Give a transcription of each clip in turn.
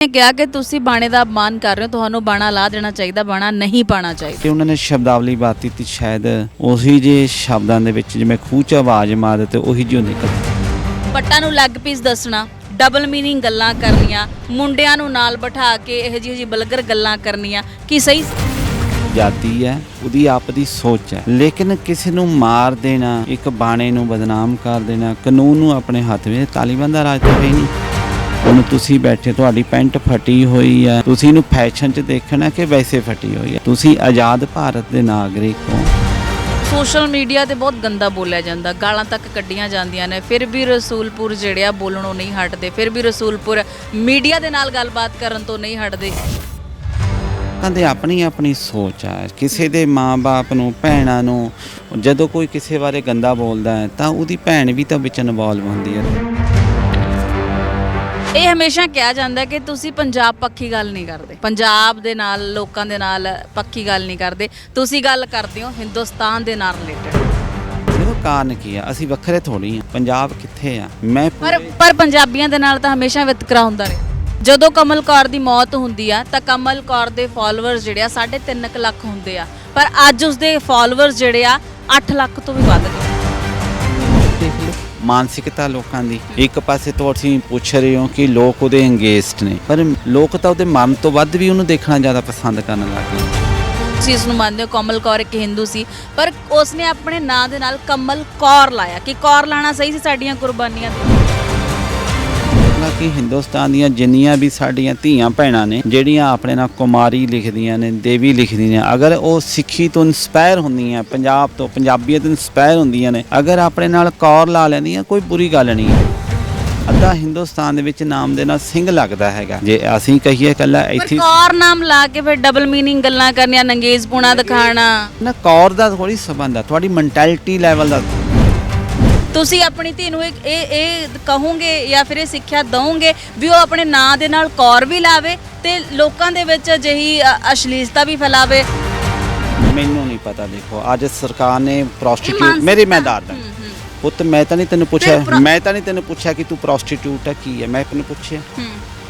ਨੇ ਕਿਹਾ ਕਿ ਤੁਸੀਂ ਬਾਣੇ ਦਾ ਅਪਮਾਨ ਕਰ ਰਹੇ ਹੋ ਤੁਹਾਨੂੰ ਬਾਣਾ ਲਾ ਦੇਣਾ ਚਾਹੀਦਾ ਬਾਣਾ ਨਹੀਂ ਪਾਣਾ ਚਾਹੀਦਾ। ਕਿ ਉਹਨਾਂ ਨੇ ਸ਼ਬਦਾਵਲੀ ਬਾਤ ਕੀਤੀ ਸ਼ਾਇਦ ਉਹੀ ਜੇ ਸ਼ਬਦਾਂ ਦੇ ਵਿੱਚ ਜਿਵੇਂ ਖੂਹ 'ਚ ਆਵਾਜ਼ ਮਾਰ ਤੇ ਉਹੀ ਜਿਹੀ ਨਿਕਲ ਪੱਟਾਂ ਨੂੰ ਲੈਗ ਪੀਸ ਦੱਸਣਾ ਡਬਲ ਮੀਨਿੰਗ ਗੱਲਾਂ ਕਰਨੀਆਂ ਮੁੰਡਿਆਂ ਨੂੰ ਨਾਲ ਬਿਠਾ ਕੇ ਇਹੋ ਜਿਹੀ ਜਿਹੀ ਬਲਗਰ ਗੱਲਾਂ ਕਰਨੀਆਂ ਕੀ ਸਹੀ? ਜਾਤੀ ਹੈ ਉਹਦੀ ਆਪ ਦੀ ਸੋਚ ਹੈ। ਲੇਕਿਨ ਕਿਸੇ ਨੂੰ ਮਾਰ ਦੇਣਾ ਇੱਕ ਬਾਣੇ ਨੂੰ ਬਦਨਾਮ ਕਰ ਦੇਣਾ ਕਾਨੂੰਨ ਨੂੰ ਆਪਣੇ ਹੱਥ ਵਿੱਚ ਤਾਲੀਬਾਨ ਦਾ ਰਾਜ ਤਾਂ ਹੀ ਨਹੀਂ। ਹੁਣ ਤੁਸੀਂ ਬੈਠੇ ਤੁਹਾਡੀ ਪੈਂਟ ਫਟੀ ਹੋਈ ਹੈ ਤੁਸੀਂ ਇਹਨੂੰ ਫੈਸ਼ਨ 'ਚ ਦੇਖਣਾ ਕਿ ਵੈਸੇ ਫਟੀ ਹੋਈ ਹੈ ਤੁਸੀਂ ਆਜ਼ਾਦ ਭਾਰਤ ਦੇ ਨਾਗਰਿਕ ਹੋ। ਸੋਸ਼ਲ ਮੀਡੀਆ ਤੇ ਬਹੁਤ ਗੰਦਾ ਬੋਲਿਆ ਜਾਂਦਾ। ਗਾਲਾਂ ਤੱਕ ਕੱਢੀਆਂ ਜਾਂਦੀਆਂ ਨੇ। ਫਿਰ ਵੀ ਰਸੂਲਪੁਰ ਜਿਹੜੇ ਆ ਬੋਲਣੋਂ ਨਹੀਂ ਹਟਦੇ। ਫਿਰ ਵੀ ਰਸੂਲਪੁਰ ਮੀਡੀਆ ਦੇ ਨਾਲ ਗੱਲਬਾਤ ਕਰਨ ਤੋਂ ਨਹੀਂ ਹਟਦੇ। ਕਹਿੰਦੇ ਆਪਣੀ ਆਪਣੀ ਸੋਚ ਹੈ ਕਿਸੇ ਦੇ ਮਾਂ-ਬਾਪ ਨੂੰ ਭੈਣਾਂ ਨੂੰ ਜਦੋਂ ਕੋਈ ਕਿਸੇ ਬਾਰੇ ਗੰਦਾ ਬੋਲਦਾ ਹੈ ਤਾਂ ਉਹਦੀ ਭੈਣ ਵੀ ਤਾਂ ਵਿੱਚ ਇਨਵੋਲਵ ਹੁੰਦੀ ਹੈ। ਇਹ ਹਮੇਸ਼ਾ ਕਿਹਾ ਜਾਂਦਾ ਕਿ ਤੁਸੀਂ ਪੰਜਾਬ ਪੱਖੀ ਗੱਲ ਨਹੀਂ ਕਰਦੇ। ਪੰਜਾਬ ਦੇ ਨਾਲ ਲੋਕਾਂ ਦੇ ਨਾਲ ਪੱਕੀ ਗੱਲ ਨਹੀਂ ਕਰਦੇ। ਤੁਸੀਂ ਗੱਲ ਕਰਦੇ ਹੋ ਹਿੰਦੁਸਤਾਨ ਦੇ ਨਾਲ ਰਿਲੇਟਡ ਦੇਖੋ ਕਾਰਨ ਕੀ ਆ? ਅਸੀਂ ਵੱਖਰੇ ਥੋੜੀ ਆ। ਪੰਜਾਬ ਕਿੱਥੇ ਆ? ਮੈਂ ਪਰ ਪੂਰੇ- ਪਰ ਪੰਜਾਬੀਆਂ ਦੇ ਨਾਲ ਤਾਂ ਹਮੇਸ਼ਾ ਵਿਤਕਰਾ ਹੁੰਦਾ ਰਿਹਾ। ਜਦੋਂ ਕਮਲ ਕੌਰ ਦੀ ਮੌਤ ਹੁੰਦੀ ਆ ਤਾਂ ਕਮਲ ਕੌਰ ਦੇ ਫਾਲੋਅਰਸ ਜਿਹੜੇ ਆ 3.5 ਲੱਖ ਹੁੰਦੇ ਆ। ਪਰ ਅੱਜ ਉਸਦੇ ਫਾਲੋਅਰਸ ਜਿਹੜੇ ਆ 8 ਲੱਖ ਤੋਂ ਵੀ ਵੱਧ ਗਏ ਮਾਨਸਿਕਤਾ ਲੋਕਾਂ ਦੀ। ਇੱਕ ਪਾਸੇ ਤੋਂ ਅਸੀਂ ਪੁੱਛ ਰਹੇ ਹਾਂ ਕਿ ਲੋਕ ਉਹਦੇ ਅੰਗੇਜਡ ਨੇ। ਪਰ ਲੋਕ ਤਾਂ ਉਹਦੇ ਮਨ ਤੋਂ ਵੱਧ ਵੀ ਉਹਨੂੰ ਦੇਖਣਾ ਜ਼ਿਆਦਾ ਪਸੰਦ ਕਰਨ ਲੱਗ ਗਏ। ਤੁਸੀਂ ਇਸ ਨੂੰ ਮੰਨਦੇ ਹੋ, ਕਮਲ ਕੌਰ ਇੱਕ ਹਿੰਦੂ ਸੀ। ਪਰ ਉਸਨੇ ਆਪਣੇ ਨਾਂ ਦੇ ਨਾਲ ਕਮਲ ਕੌਰ ਲਾਇਆ। ਕਿ ਕੌਰ ਲਾਣਾ ਸਹੀ ਸੀ ਸਾਡੀਆਂ ਕੁਰਬਾਨੀਆਂ ਦੇ? ਕਿ ਹਿੰਦੁਸਤਾਨ ਦੀਆਂ ਜਿੰਨੀਆਂ ਵੀ ਸਾਡੀਆਂ ਧੀਆਂ ਭੈਣਾਂ ਨੇ ਜਿਹੜੀਆਂ ਆਪਣੇ ਨਾਲ ਕੁਮਾਰੀ ਲਿਖਦੀਆਂ ਨੇ ਦੇਵੀ ਲਿਖਦੀਆਂ ਨੇ ਅਗਰ ਉਹ ਸਿੱਖੀ ਤੋਂ ਇਨਸਪਾਇਰ ਹੁੰਦੀਆਂ ਪੰਜਾਬ ਤੋਂ ਪੰਜਾਬੀਅਤ ਇਨਸਪਾਇਰ ਹੁੰਦੀਆਂ ਨੇ ਅਗਰ ਆਪਣੇ ਨਾਲ ਕੌਰ ਲਾ ਲੈਂਦੀਆਂ ਕੋਈ ਬੁਰੀ ਗੱਲ ਨਹੀਂ ਹੈ। ਅੱਧਾ ਹਿੰਦੁਸਤਾਨ ਦੇ ਵਿੱਚ ਨਾਮ ਦੇ ਨਾਲ ਸਿੰਘ ਲੱਗਦਾ ਹੈਗਾ। ਜੇ ਅਸੀਂ ਕਹੀਏ ਕੱਲਾ ਇੱਥੇ ਕੌਰ ਨਾਮ ਲਾ ਕੇ ਫਿਰ ਡਬਲ ਮੀਨਿੰਗ ਗੱਲਾਂ ਕਰਨੀਆਂ ਨੰਗੇਜ਼ ਪੁਣਾ ਦਿਖਾਣਾ ਨਾ ਕੌਰ ਦਾ ਥੋੜੀ ਸੰਬੰਧ ਆ ਤੁਹਾਡੀ ਮੈਂਟੈਲਿਟੀ ਲੈਵਲ ਦਾ ਤੁਸੀਂ ਆਪਣੀ ਧੀ ਨੂੰ ਇਹ ਇਹ ਕਹੋਗੇ ਜਾਂ ਫਿਰ ਇਹ ਸਿੱਖਿਆ ਦਵੋਗੇ ਵੀ ਉਹ ਆਪਣੇ ਨਾਂ ਦੇ ਨਾਲ ਕੌਰ ਵੀ ਲਾਵੇ ਤੇ ਲੋਕਾਂ ਦੇ ਵਿੱਚ ਅਜਿਹੀ ਅ, ਅਸ਼ਲੀਲਤਾ ਵੀ ਫੈਲਾਵੇ। ਮੈਨੂੰ ਨਹੀਂ ਪਤਾ ਦੇਖੋ ਅੱਜ ਸਰਕਾਰ ਨੇ ਪ੍ਰੋਸਟੀਟਿਊਟ ਮੇਰੇ ਮੈਂ ਹੂੰ, ਪੁੱਤ ਮੈਂ ਤਾਂ ਨਹੀਂ ਤੈਨੂੰ ਪੁੱਛਿਆ। ਮੈਂ ਤਾਂ ਨਹੀਂ ਤੈਨੂੰ ਪੁੱਛਿਆ ਕਿ ਤੂੰ ਪ੍ਰੋਸਟੀਟਿਊਟ ਹੈ ਕੀ ਹੈ ਮੈਂ ਤੈਨੂੰ ਪੁੱਛਿਆ।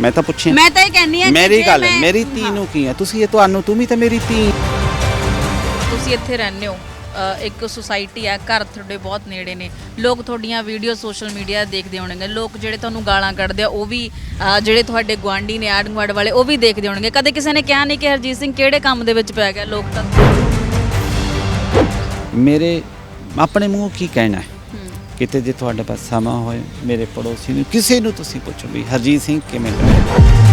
ਮੈਂ ਤਾਂ ਪੁੱਛਿਆ। ਮੈਂ ਤਾਂ ਇਹ ਕਹਿੰਨੀ ਆ ਮੇਰੀ ਗੱਲ ਹੈ ਮੇਰੀ ਧੀ ਨੂੰ ਕੀ ਹੈ ਤੁਸੀਂ ਇਹ ਤੁਹਾਨੂੰ ਤੂੰ ਵੀ ਤਾਂ ਮੇਰੀ ਧੀ। ਤੁਸੀਂ ਇੱਥੇ ਰਹਿੰਦੇ ਹੋ। ਇੱਕ ਸੁਸਾਇਟੀ ਹੈ ਘਰ ਤੁਹਾਡੇ ਬਹੁਤ ਨੇੜੇ ਨੇ। ਲੋਕ ਤੁਹਾਡੀਆਂ ਵੀਡੀਓ ਸੋਸ਼ਲ ਮੀਡੀਆ ਦੇਖਦੇ ਹੋਣਗੇ। ਲੋਕ ਜਿਹੜੇ ਤੁਹਾਨੂੰ ਗਾਲਾਂ ਕੱਢਦੇ ਆ ਉਹ ਵੀ ਅ, ਜਿਹੜੇ ਤੁਹਾਡੇ ਗੁਆਂਢੀ ਨੇ ਆੜ ਗੁਆਂਢ ਵਾਲੇ ਉਹ ਵੀ ਦੇਖਦੇ ਹੋਣਗੇ। ਕਦੇ ਕਿਸੇ ਨੇ ਕਿਹਾ ਨਹੀਂ ਕਿ ਹਰਜੀਤ ਸਿੰਘ ਕਿਹੜੇ ਕੰਮ ਦੇ ਵਿੱਚ ਪੈ ਗਿਆ? ਲੋਕ ਤਾਂ ਮੇਰੇ ਆਪਣੇ ਮੂੰਹ ਕੀ ਕਹਿਣਾ ਹੈ? ਕਿਤੇ ਜੇ ਤੁਹਾਡੇ ਪਾਸ ਸਮਾਂ ਹੋਏ ਮੇਰੇ ਪੜੋਸੀ ਨੂੰ ਕਿਸੇ ਨੂੰ ਤੁਸੀਂ ਪੁੱਛੋ ਵੀ ਹਰਜੀਤ ਸਿੰਘ ਕਿਵੇਂ ਰਿਹਾ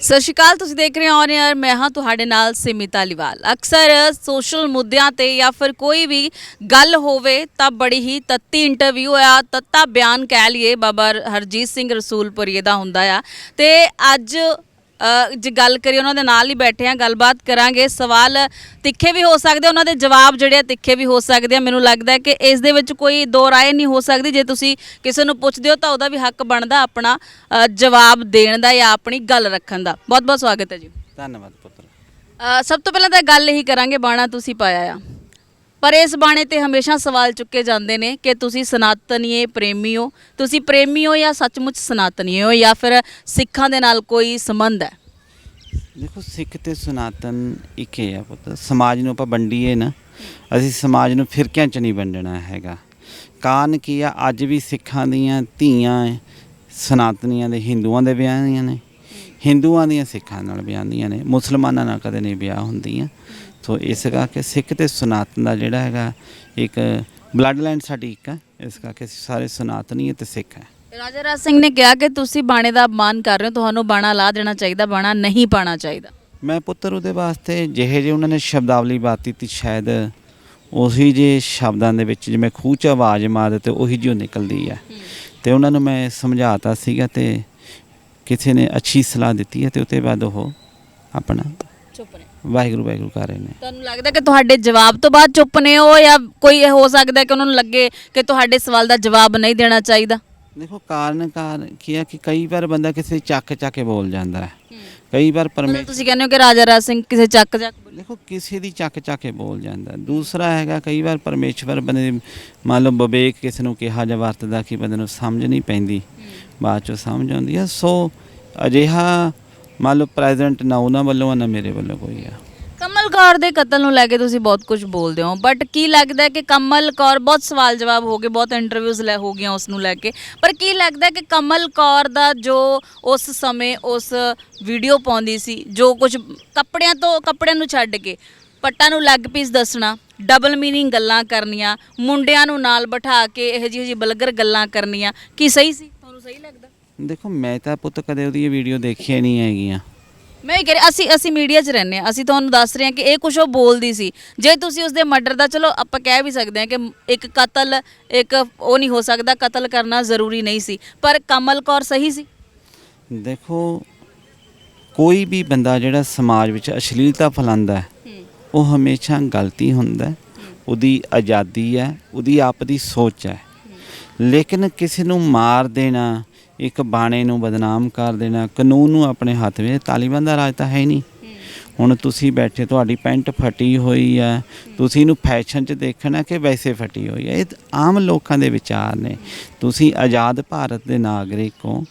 ਸਤਿ ਸ਼੍ਰੀ ਅਕਾਲ, ਤੁਸੀਂ ਦੇਖ ਰਹੇ ਹੋ ਔਨ 에ਅਰ ਮੈਂ ਹਾਂ ਤੁਹਾਡੇ ਨਾਲ ਸਿਮੀ ਲਿਵਾਲ। ਅਕਸਰ ਸੋਸ਼ਲ ਮੁੱਦਿਆਂ ਤੇ ਜਾਂ ਫਿਰ ਕੋਈ ਵੀ ਗੱਲ ਹੋਵੇ ਤਾਂ ਬੜੀ ਹੀ ਤੱਤੀ ਇੰਟਰਵਿਊ ਆ, ਤੱਤਾ ਬਿਆਨ ਕਹਿ ਲਈਏ, ਬਾਬਾ ਹਰਜੀਤ ਸਿੰਘ ਰਸੂਲਪੁਰੀਏ ਦਾ ਹੁੰਦਾ ਆ। ਤੇ ਅੱਜ ਜੇ ਗੱਲ ਕਰੀਏ ਉਹਨਾਂ ਦੇ ਨਾਲ ਹੀ ਬੈਠੇ ਆ ਗੱਲਬਾਤ ਕਰਾਂਗੇ। ਸਵਾਲ ਤਿੱਖੇ ਵੀ ਹੋ ਸਕਦੇ ਉਹਨਾਂ ਦੇ ਜਵਾਬ ਜਿਹੜੇ ਆ ਤਿੱਖੇ ਵੀ ਹੋ ਸਕਦੇ ਆ। ਮੈਨੂੰ ਲੱਗਦਾ ਕਿ ਇਸ ਦੇ ਵਿੱਚ ਕੋਈ ਦੋ ਰਾਏ ਨਹੀਂ ਹੋ ਸਕਦੀ। ਜੇ ਤੁਸੀਂ ਕਿਸੇ ਨੂੰ ਪੁੱਛਦੇ ਹੋ ਤਾਂ ਉਹਦਾ ਵੀ ਹੱਕ ਬਣਦਾ ਆਪਣਾ ਜਵਾਬ ਦੇਣ ਦਾ ਜਾਂ ਆਪਣੀ ਗੱਲ ਰੱਖਣ ਦਾ। ਬਹੁਤ ਬਹੁਤ ਸਵਾਗਤ ਹੈ ਜੀ। ਧੰਨਵਾਦ ਪੁੱਤਰ। ਸਭ ਤੋਂ ਪਹਿਲਾਂ ਤਾਂ ਗੱਲ ਇਹੀ ਕਰਾਂਗੇ ਬਾਣਾ ਤੁਸੀਂ ਪਾਇਆ ਆ। ਪਰ ਇਸ ਬਾਣੇ ਤੇ ਹਮੇਸ਼ਾ ਸਵਾਲ ਚੁੱਕੇ ਜਾਂਦੇ ਨੇ ਕਿ ਤੁਸੀਂ ਸਨਾਤਨੀਏ ਪ੍ਰੇਮੀ ਹੋ ਤੁਸੀਂ ਪ੍ਰੇਮੀ ਹੋ ਜਾਂ ਸੱਚਮੁੱਚ ਸਨਾਤਨੀ ਹੋ ਜਾਂ ਫਿਰ ਸਿੱਖਾਂ ਦੇ ਨਾਲ ਕੋਈ ਸੰਬੰਧ ਹੈ? ਦੇਖੋ, ਸਿੱਖ ਤੇ ਸਨਾਤਨ ਇੱਕ ਹੀ ਆ ਪੁੱਤ, ਸਮਾਜ ਨੂੰ ਆਪਾਂ ਵੰਡੀਏ ਨਾ, ਅਸੀਂ ਸਮਾਜ ਨੂੰ ਫਿਰਕਿਆਂ 'ਚ ਨਹੀਂ ਵੰਡਣਾ ਹੈਗਾ। ਕਾਰਨ ਕੀ ਆ? ਅੱਜ ਵੀ ਸਿੱਖਾਂ ਦੀਆਂ ਧੀਆਂ ਸਨਾਤਨੀਆਂ ਦੇ ਹਿੰਦੂਆਂ ਦੇ ਵਿਆਹਦੀਆਂ ਨੇ। ਹਿੰਦੂਆਂ ਦੀਆਂ ਸਿੱਖਾਂ ਨਾਲ ਵਿਆਹਦੀਆਂ ਨੇ, ਮੁਸਲਮਾਨਾਂ ਨਾਲ ਕਦੇ ਨਹੀਂ ਵਿਆਹ ਹੁੰਦੀਆਂ। ਸੋ ਇਸ ਕਰਕੇ ਸਿੱਖ ਤੇ ਸਨਾਤਨ ਦਾ ਜਿਹੜਾ ਹੈਗਾ ਇੱਕ ਬਲੱਡ ਲਾਈਨ ਸਾਡੀ ਇੱਕ ਹੈ। ਇਸ ਕਰਕੇ ਅਸੀਂ ਸਾਰੇ ਸਨਾਤਨੀ ਤੇ ਸਿੱਖ ਹੈ। ਰਾਜਾ ਰਾਜ ਸਿੰਘ ਨੇ ਕਿਹਾ ਕਿ ਤੁਸੀਂ ਬਾਣੇ ਦਾ ਅਪਮਾਨ ਕਰ ਰਹੇ ਹੋ ਤੁਹਾਨੂੰ ਬਾਣਾ ਲਾ ਦੇਣਾ ਚਾਹੀਦਾ ਬਾਣਾ ਨਹੀਂ ਪਾਣਾ ਚਾਹੀਦਾ। ਮੈਂ ਪੁੱਤਰ ਉਹਦੇ ਵਾਸਤੇ ਜਿਹੇ ਜਿਹੇ ਉਹਨਾਂ ਨੇ ਸ਼ਬਦਾਵਲੀ ਬਾਤ ਕੀਤੀ ਸ਼ਾਇਦ ਉਹੀ ਜੇ ਸ਼ਬਦਾਂ ਦੇ ਵਿੱਚ ਜਿਵੇਂ ਖੂਹ 'ਚ ਆਵਾਜ਼ ਮਾਰ ਤੇ ਉਹੀ ਜਿਹੀ ਉਹ ਨਿਕਲਦੀ ਹੈ। ਤੇ ਉਹਨਾਂ ਨੂੰ ਮੈਂ ਸਮਝਾਤਾ ਸੀਗਾ ਤੇ ਕਿਸੇ ਨੇ ਅੱਛੀ ਸਲਾਹ ਦਿੱਤੀ ਹੈ ਤੇ ਉਤੇ ਬਾਅਦ ਉਹ ਆਪਣਾ ਚੁੱਪ ਨੇ। ਵਾਹਿਗੁਰੂ ਵਾਹਿਗੁਰੂ ਕਰ ਰਹੇ ਨੇ। ਤੁਹਾਨੂੰ ਲੱਗਦਾ ਕਿ ਤੁਹਾਡੇ ਜਵਾਬ ਤੋਂ ਬਾਅਦ ਚੁੱਪ ਨੇ ਹੋ ਜਾਂ ਕੋਈ ਇਹ ਹੋ ਸਕਦਾ ਕਿ ਉਹਨਾਂ ਨੂੰ ਲੱਗੇ ਕਿ ਤੁਹਾਡੇ ਸਵਾਲ ਦਾ ਜਵਾਬ ਨਹੀਂ ਦੇਣਾ ਚਾਹੀਦਾ? ਦੇਖੋ ਕਾਰਨ ਕਾਰਨ ਕੀ ਹੈ ਕਿ ਕਈ ਵਾਰ ਬੰਦਾ ਕਿਸੇ ਚੱਕ ਚੱਕ ਕੇ ਬੋਲ ਜਾਂਦਾ ਹੈ। ਕਈ ਵਾਰ ਮਤਲਬ ਪਰਮੇਸ਼ਰ ਤੁਸੀਂ ਕਹਿੰਦੇ ਹੋ ਕਿ ਰਾਜਾ ਰਾਜ ਸਿੰਘ ਕਿਸੇ ਚੱਕ ਚੱਕ। ਦੇਖੋ ਕਿਸੇ ਦੀ ਚੱਕ ਚੱਕ ਕੇ ਬੋਲ ਜਾਂਦਾ ਦੂਸਰਾ ਹੈਗਾ ਕਈ ਵਾਰ ਪਰਮੇਸ਼ਵਰ ਬੰਦੇ ਦੀ ਮੰਨ ਲਓ ਵਿਵੇਕ ਕਿਸ ਨੂੰ ਕਿਹਾ ਜਾਂ ਵਰਤਦਾ ਕਿ ਬੰਦੇ ਨੂੰ ਸਮਝ ਨਹੀਂ ਪੈਂਦੀ। ਬਾਅਦ ਚੋਂ ਸਮਝ ਆਉਂਦੀ ਆ ਸੋ ਅਜਿਹਾ ਮੰਨ ਲਓ ਪ੍ਰੈਜ਼ੈਂਟ ਨਾ ਉਹਨਾਂ ਵੱਲੋਂ ਆ, ਨਾ ਮੇਰੇ ਵੱਲੋਂ ਕੋਈ ਆ। ਕਮਲ ਕੌਰ ਦੇ ਕਤਲ ਨੂੰ ਲੈ ਕੇ ਤੁਸੀਂ ਬਹੁਤ ਕੁਝ ਬੋਲਦੇ ਹੋ ਬਟ ਕੀ ਲੱਗਦਾ ਹੈ ਕਿ ਕਮਲ ਕੌਰ, ਬਹੁਤ ਸਵਾਲ ਜਵਾਬ ਹੋ ਗਏ, ਬਹੁਤ ਇੰਟਰਵਿਊਜ਼ ਲੈ ਹੋ ਗਈਆਂ ਉਸ ਨੂੰ ਲੈ ਕੇ, ਪਰ ਕੀ ਲੱਗਦਾ ਹੈ ਕਿ ਕਮਲ ਕੌਰ ਦਾ ਜੋ ਉਸ ਸਮੇਂ ਉਸ ਵੀਡੀਓ ਪਾਉਂਦੀ ਸੀ, ਜੋ ਕੁਝ ਕੱਪੜਿਆਂ ਤੋਂ, ਕੱਪੜਿਆਂ ਨੂੰ ਛੱਡ ਕੇ, ਪੱਟਾਂ ਨੂੰ ਲੈਗ ਪੀਸ ਦੱਸਣਾ ਡਬਲ ਮੀਨਿੰਗ ਗੱਲਾਂ ਕਰਨੀਆਂ, ਮੁੰਡਿਆਂ ਨੂੰ ਨਾਲ ਬਿਠਾ ਕੇ ਇਹੋ ਜਿਹੀ ਜਿਹੀ ਬਲਗਰ ਗੱਲਾਂ ਕਰਨੀਆਂ, ਕੀ ਸਹੀ ਸੀ? ਤੁਹਾਨੂੰ ਸਹੀ ਲੱਗਦਾ? ਦੇਖੋ ਮੈਂ ਤਾਂ ਪੁੱਤ ਕਦੇ ਉਹਦੀ ਵੀਡੀਓ ਦੇਖੀਆਂ ਨਹੀਂ ਹੈਗੀਆਂ। ਮੈਂ ਇਹ ਕਹਿ ਰਹੀ ਅਸੀਂ ਅਸੀਂ ਮੀਡੀਆ 'ਚ ਰਹਿੰਦੇ ਹਾਂ। ਅਸੀਂ ਤੁਹਾਨੂੰ ਦੱਸ ਰਹੇ ਹਾਂ ਕਿ ਇਹ ਕੁਝ ਉਹ ਬੋਲਦੀ ਸੀ। ਜੇ ਤੁਸੀਂ ਉਸ ਦੇ ਮਰਡਰ ਦਾ ਚਲੋ ਆਪਾਂ ਕਹਿ ਵੀ ਸਕਦੇ ਹਾਂ ਕਿ ਇੱਕ ਕਤਲ ਇੱਕ ਉਹ ਨਹੀਂ ਹੋ ਸਕਦਾ ਕਤਲ ਕਰਨਾ ਜ਼ਰੂਰੀ ਨਹੀਂ ਸੀ। ਪਰ ਕਮਲ ਕੌਰ ਸਹੀ ਸੀ? ਦੇਖੋ ਕੋਈ ਵੀ ਬੰਦਾ ਜਿਹੜਾ ਸਮਾਜ ਵਿੱਚ ਅਸ਼ਲੀਲਤਾ ਫੈਲਾਉਂਦਾ ਹੈ ਉਹ ਹਮੇਸ਼ਾ ਗਲਤੀ ਹੁੰਦਾ। ਉਹਦੀ ਆਜ਼ਾਦੀ ਹੈ ਉਹਦੀ ਆਪ ਦੀ ਸੋਚ ਹੈ। ਲੇਕਿਨ ਕਿਸੇ ਨੂੰ ਮਾਰ ਦੇਣਾ ਇੱਕ ਬਾਣੇ ਨੂੰ ਬਦਨਾਮ ਕਰ ਦੇਣਾ ਕਾਨੂੰਨ ਨੂੰ ਆਪਣੇ ਹੱਥ ਵਿੱਚ ਤਾਲਿਬਾਨ ਦਾ ਰਾਜ ਤਾਂ ਹੈ ਨਹੀਂ। ਹੁਣ ਤੁਸੀਂ ਬੈਠੇ ਤੁਹਾਡੀ ਪੈਂਟ ਫਟੀ ਹੋਈ ਹੈ ਤੁਸੀਂ ਇਹਨੂੰ ਫੈਸ਼ਨ 'ਚ ਦੇਖਣਾ ਕਿ ਵੈਸੇ ਫਟੀ ਹੋਈ ਹੈ। ਇਹ ਆਮ ਲੋਕਾਂ ਦੇ ਵਿਚਾਰ ਨੇ। ਤੁਸੀਂ ਆਜ਼ਾਦ ਭਾਰਤ ਦੇ ਨਾਗਰਿਕ ਹੋ।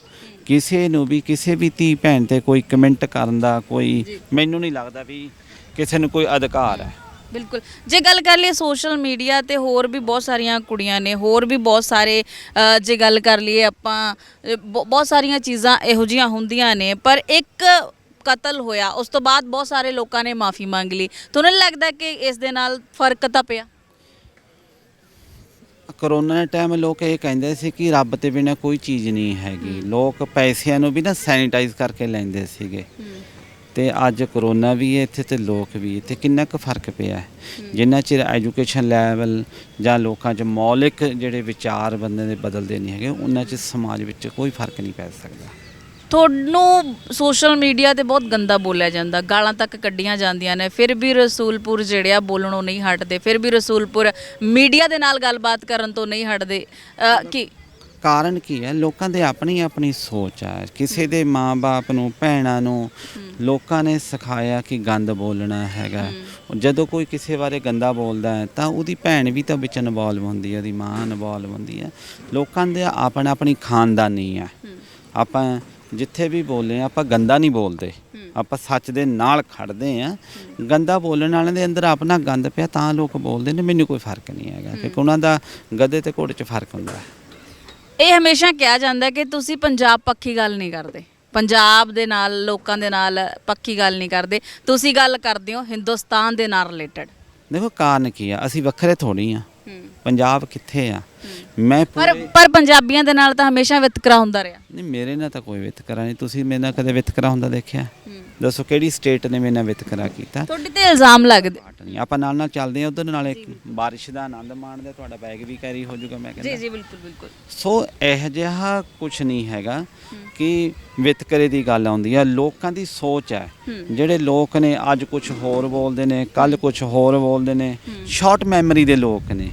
ਕਿਸੇ ਨੂੰ ਵੀ ਕਿਸੇ ਵੀ ਧੀ ਭੈਣ ਤੇ ਕੋਈ ਕਮੈਂਟ ਕਰਨ ਦਾ ਕੋਈ ਮੈਨੂੰ ਨਹੀਂ ਲੱਗਦਾ ਵੀ ਕਿਸੇ ਨੂੰ ਕੋਈ ਅਧਿਕਾਰ ਹੈ। ਬਿਲਕੁਲ। ਜੇ ਗੱਲ ਕਰ ਲਈਏ ਸੋਸ਼ਲ ਮੀਡੀਆ ਤੇ ਹੋਰ ਵੀ ਬਹੁਤ ਸਾਰੀਆਂ ਕੁੜੀਆਂ ਨੇ ਹੋਰ ਵੀ ਬਹੁਤ ਸਾਰੇ ਅ, ਜੇ ਗੱਲ ਕਰ ਲਈਏ ਆਪਾਂ ਅ, ਬ- ਬਹੁਤ ਸਾਰੀਆਂ ਚੀਜ਼ਾਂ ਇਹੋ ਜੀਆਂ ਹੁੰਦੀਆਂ ਨੇ ਪਰ ਇੱਕ ਕਤਲ ਹੋਇਆ ਉਸ ਤੋਂ ਬਾਅਦ ਬਹੁਤ ਸਾਰੇ ਲੋਕਾਂ ਨੇ ਮਾਫੀ ਮੰਗ ਲਈ। ਤੁਹਾਨੂੰ ਨਹੀਂ ਲੱਗਦਾ ਕਿ ਇਸ ਦੇ ਨਾਲ ਫ਼ਰਕ ਤਾਂ ਪਿਆ? ਕਰੋਨਾ ਦੇ ਟਾਈਮ ਲੋਕ ਇਹ ਕਹਿੰਦੇ ਸੀ ਕਿ ਰੱਬ ਤੇ ਬਿਨਾ ਕੋਈ ਚੀਜ਼ ਨਹੀਂ ਹੈਗੀ। ਲੋਕ ਪੈਸਿਆਂ ਨੂੰ ਵੀ ਨਾ ਸੈਨੀਟਾਈਜ਼ ਕਰਕੇ ਲੈਂਦੇ ਸੀਗੇ। ਤੇ ਅੱਜ ਕਰੋਨਾ ਵੀ ਹੈ ਇੱਥੇ ਤੇ ਲੋਕ ਵੀ ਇੱਥੇ ਕਿੰਨਾ ਕੁ ਫ਼ਰਕ ਪਿਆ ਹੈ। ਜਿੰਨਾ ਚਿਰ ਐਜੂਕੇਸ਼ਨ ਲੈਵਲ ਜਾਂ ਲੋਕਾਂ 'ਚ ਮੌਲਿਕ ਜਿਹੜੇ ਵਿਚਾਰ ਬੰਦੇ ਦੇ ਬਦਲਦੇ ਨਹੀਂ ਹੈਗੇ ਉਹਨਾਂ 'ਚ ਸਮਾਜ ਵਿੱਚ ਕੋਈ ਫ਼ਰਕ ਨਹੀਂ ਪੈ ਸਕਦਾ। ਤੁਹਾਨੂੰ ਸੋਸ਼ਲ ਮੀਡੀਆ ਤੇ ਬਹੁਤ ਗੰਦਾ ਬੋਲਿਆ ਜਾਂਦਾ। ਗਾਲਾਂ ਤੱਕ ਕੱਢੀਆਂ ਜਾਂਦੀਆਂ ਨੇ। ਫਿਰ ਵੀ ਰਸੂਲਪੁਰ ਜਿਹੜੇ ਆ ਬੋਲਣੋਂ ਨਹੀਂ ਹਟਦੇ। ਫਿਰ ਵੀ ਰਸੂਲਪੁਰ ਮੀਡੀਆ ਦੇ ਨਾਲ ਗੱਲਬਾਤ ਕਰਨ ਤੋਂ ਨਹੀਂ ਹਟਦੇ। ਅ, ਕੀ ਕਾਰਨ ਕੀ ਹੈ? ਲੋਕਾਂ ਦੇ ਆਪਣੀ ਆਪਣੀ ਸੋਚ ਹੈ ਕਿਸੇ ਦੇ ਮਾਪੇ ਨੂੰ ਭੈਣਾਂ ਨੂੰ ਲੋਕਾਂ ਨੇ ਸਿਖਾਇਆ ਕਿ ਗੰਦ ਬੋਲਣਾ ਹੈਗਾ। ਜਦੋਂ ਕੋਈ ਕਿਸੇ ਬਾਰੇ ਗੰਦਾ ਬੋਲਦਾ ਹੈ ਤਾਂ ਉਹਦੀ ਭੈਣ ਵੀ ਤਾਂ ਵਿੱਚ ਇਨਵੋਲਵ ਹੁੰਦੀ ਹੈ ਉਹਦੀ ਮਾਂ ਇਨਵੋਲਵ ਹੁੰਦੀ ਹੈ। ਲੋਕਾਂ ਦੇ ਆਪਣਾ ਆਪਣੀ ਖਾਨਦਾਨੀ ਹੈ। ਆਪਾਂ ਜਿੱਥੇ ਵੀ ਬੋਲੇ ਆਪਾਂ ਗੰਦਾ ਨਹੀਂ ਬੋਲਦੇ। ਆਪਾਂ ਸੱਚ ਦੇ ਨਾਲ ਖੜਦੇ ਆ ਗੰਦਾ ਬੋਲਣ ਵਾਲਿਆਂ ਦੇ ਅੰਦਰ ਆਪਣਾ ਗੰਦ ਪਿਆ ਤਾਂ ਲੋਕ ਬੋਲਦੇ ਨੇ। ਮੈਨੂੰ ਕੋਈ ਫ਼ਰਕ ਨਹੀਂ ਹੈਗਾ ਕਿਉਂਕਿ ਉਹਨਾਂ ਦਾ ਗਧੇ ਤੇ ਘੋੜੇ 'ਚ ਫ਼ਰਕ ਹੁੰਦਾ ਹੈ। ਇਹ ਹਮੇਸ਼ਾ ਕਿਹਾ ਜਾਂਦਾ ਕਿ ਤੁਸੀਂ ਪੰਜਾਬ ਪੱਖੀ ਗੱਲ ਨਹੀਂ ਕਰਦੇ। ਪੰਜਾਬ ਦੇ ਨਾਲ ਲੋਕਾਂ ਦੇ ਨਾਲ ਪੱਕੀ ਗੱਲ ਨਹੀਂ ਕਰਦੇ। ਤੁਸੀਂ ਗੱਲ ਕਰਦੇ ਹੋ ਹਿੰਦੁਸਤਾਨ ਦੇ ਨਾਲ ਰਿਲੇਟਡ ਦੇਖੋ ਕਾਰਨ ਕੀ ਆ? ਅਸੀਂ ਵੱਖਰੇ ਥੋੜੀ ਆ। ਪੰਜਾਬ ਕਿੱਥੇ ਆ? ਮੈਂ ਪਰ ਪੂਰੇ ਪਰ ਪੰਜਾਬੀਆਂ ਦੇ ਨਾਲ ਤਾਂ ਹਮੇਸ਼ਾ ਵਿਤਕਰਾ ਹੁੰਦਾ ਰਿਹਾ। ਨਹੀਂ ਮੇਰੇ ਨਾਲ ਤਾਂ ਕੋਈ ਵਿਤਕਰਾ ਨਹੀਂ। ਤੁਸੀਂ ਮੇਰੇ ਨਾਲ ਕਦੇ ਵਿਤਕਰਾ ਹੁੰਦਾ ਦੇਖਿਆ? ਦੱਸੋ ਕਿਹੜੀ ਸਟੇਟ ਨੇ ਮੇਰੇ ਨਾਲ ਵਿਤਕਰਾ ਕੀਤਾ? ਤੁਹਾਡੇ ਤੇ ਇਲਜ਼ਾਮ ਲੱਗਦੇ। ਨਹੀਂ ਆਪਾਂ ਨਾਲ ਨਾਲ ਚੱਲਦੇ ਆ ਉਧਰ ਨਾਲੇ ਬਾਰਿਸ਼ ਦਾ ਆਨੰਦ ਮਾਣਦੇ ਤੁਹਾਡਾ ਬੈਗ ਵੀ ਕੈਰੀ ਹੋ ਜਾਊਗਾ ਮੈਂ ਜੀ ਕਹਿੰਦਾ। ਜੀ ਬਿਲਕੁਲ ਬਿਲਕੁਲ। ਸੋ ਇਹ ਜਿਹਾ ਕੁਝ ਨਹੀਂ ਹੈਗਾ ਕਿ ਵਿਤਕਰੇ ਦੀ ਗੱਲ ਆਉਂਦੀ ਆ ਲੋਕਾਂ ਦੀ ਸੋਚ ਹੈ। ਜਿਹੜੇ ਲੋਕ ਨੇ ਅੱਜ ਕੁਝ ਹੋਰ ਬੋਲਦੇ ਨੇ ਕੱਲ ਕੁਝ ਹੋਰ ਬੋਲਦੇ ਨੇ ਸ਼ਾਰਟ ਮੈਮਰੀ ਦੇ ਲੋਕ ਨੇ।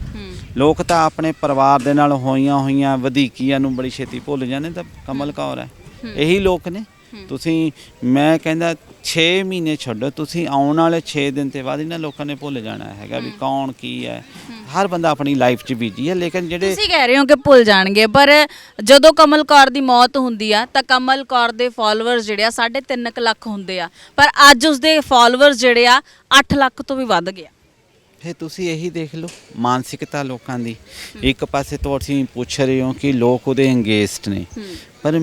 ਲੋਕ ਤਾਂ ਆਪਣੇ ਪਰਿਵਾਰ ਦੇ ਨਾਲ ਹੋਈਆਂ ਹੋਈਆਂ ਵਧੀਕੀਆਂ ਨੂੰ ਬੜੀ ਛੇਤੀ ਭੁੱਲ ਜਾਂਦੇ ਤਾਂ ਕਮਲ ਕੌਰ ਹੈ। ਇਹੀ ਲੋਕ ਨੇ। ਤੁਸੀਂ ਮੈਂ ਕਹਿੰਦਾ 6 ਮਹੀਨੇ ਛੱਡੋ ਤੁਸੀਂ ਆਉਣ ਵਾਲੇ 6 ਦਿਨ ਤੇ ਬਾਅਦ ਇਹਨਾਂ ਲੋਕਾਂ ਨੇ ਭੁੱਲ ਜਾਣਾ ਹੈਗਾ ਵੀ ਕੌਣ ਕੀ ਹੈ। ਹਰ ਬੰਦਾ ਆਪਣੀ ਲਾਈਫ 'ਚ ਬੀਜੀ ਹੈ ਲੇਕਿਨ ਜਿਹੜੇ ਤੁਸੀਂ ਕਹਿ ਰਹੇ ਹੋ ਕਿ ਭੁੱਲ ਜਾਣਗੇ ਪਰ ਜਦੋਂ ਕਮਲ ਕੌਰ ਦੀ ਮੌਤ ਹੁੰਦੀ ਆ ਤਾਂ ਕਮਲ ਕੌਰ ਦੇ ਫਾਲੋਅਰਸ ਜਿਹੜੇ ਆ 3.5 ਲੱਖ ਹੁੰਦੇ ਆ। ਪਰ ਅੱਜ ਉਸਦੇ ਫਾਲੋਅਰਸ ਜਿਹੜੇ ਆ 8 ਲੱਖ ਤੋਂ ਵੀ ਵੱਧ ਗਿਆ ਫਿਰ ਤੁਸੀਂ ਇਹੀ ਦੇਖ ਲਓ ਮਾਨਸਿਕਤਾ ਲੋਕਾਂ ਦੀ। ਇੱਕ ਪਾਸੇ ਤੋਂ ਅਸੀਂ ਪੁੱਛ ਰਹੇ ਹਾਂ ਕਿ ਲੋਕ ਉਹਦੇ ਅੰਗੇਜਡ ਨੇ। ਪਰ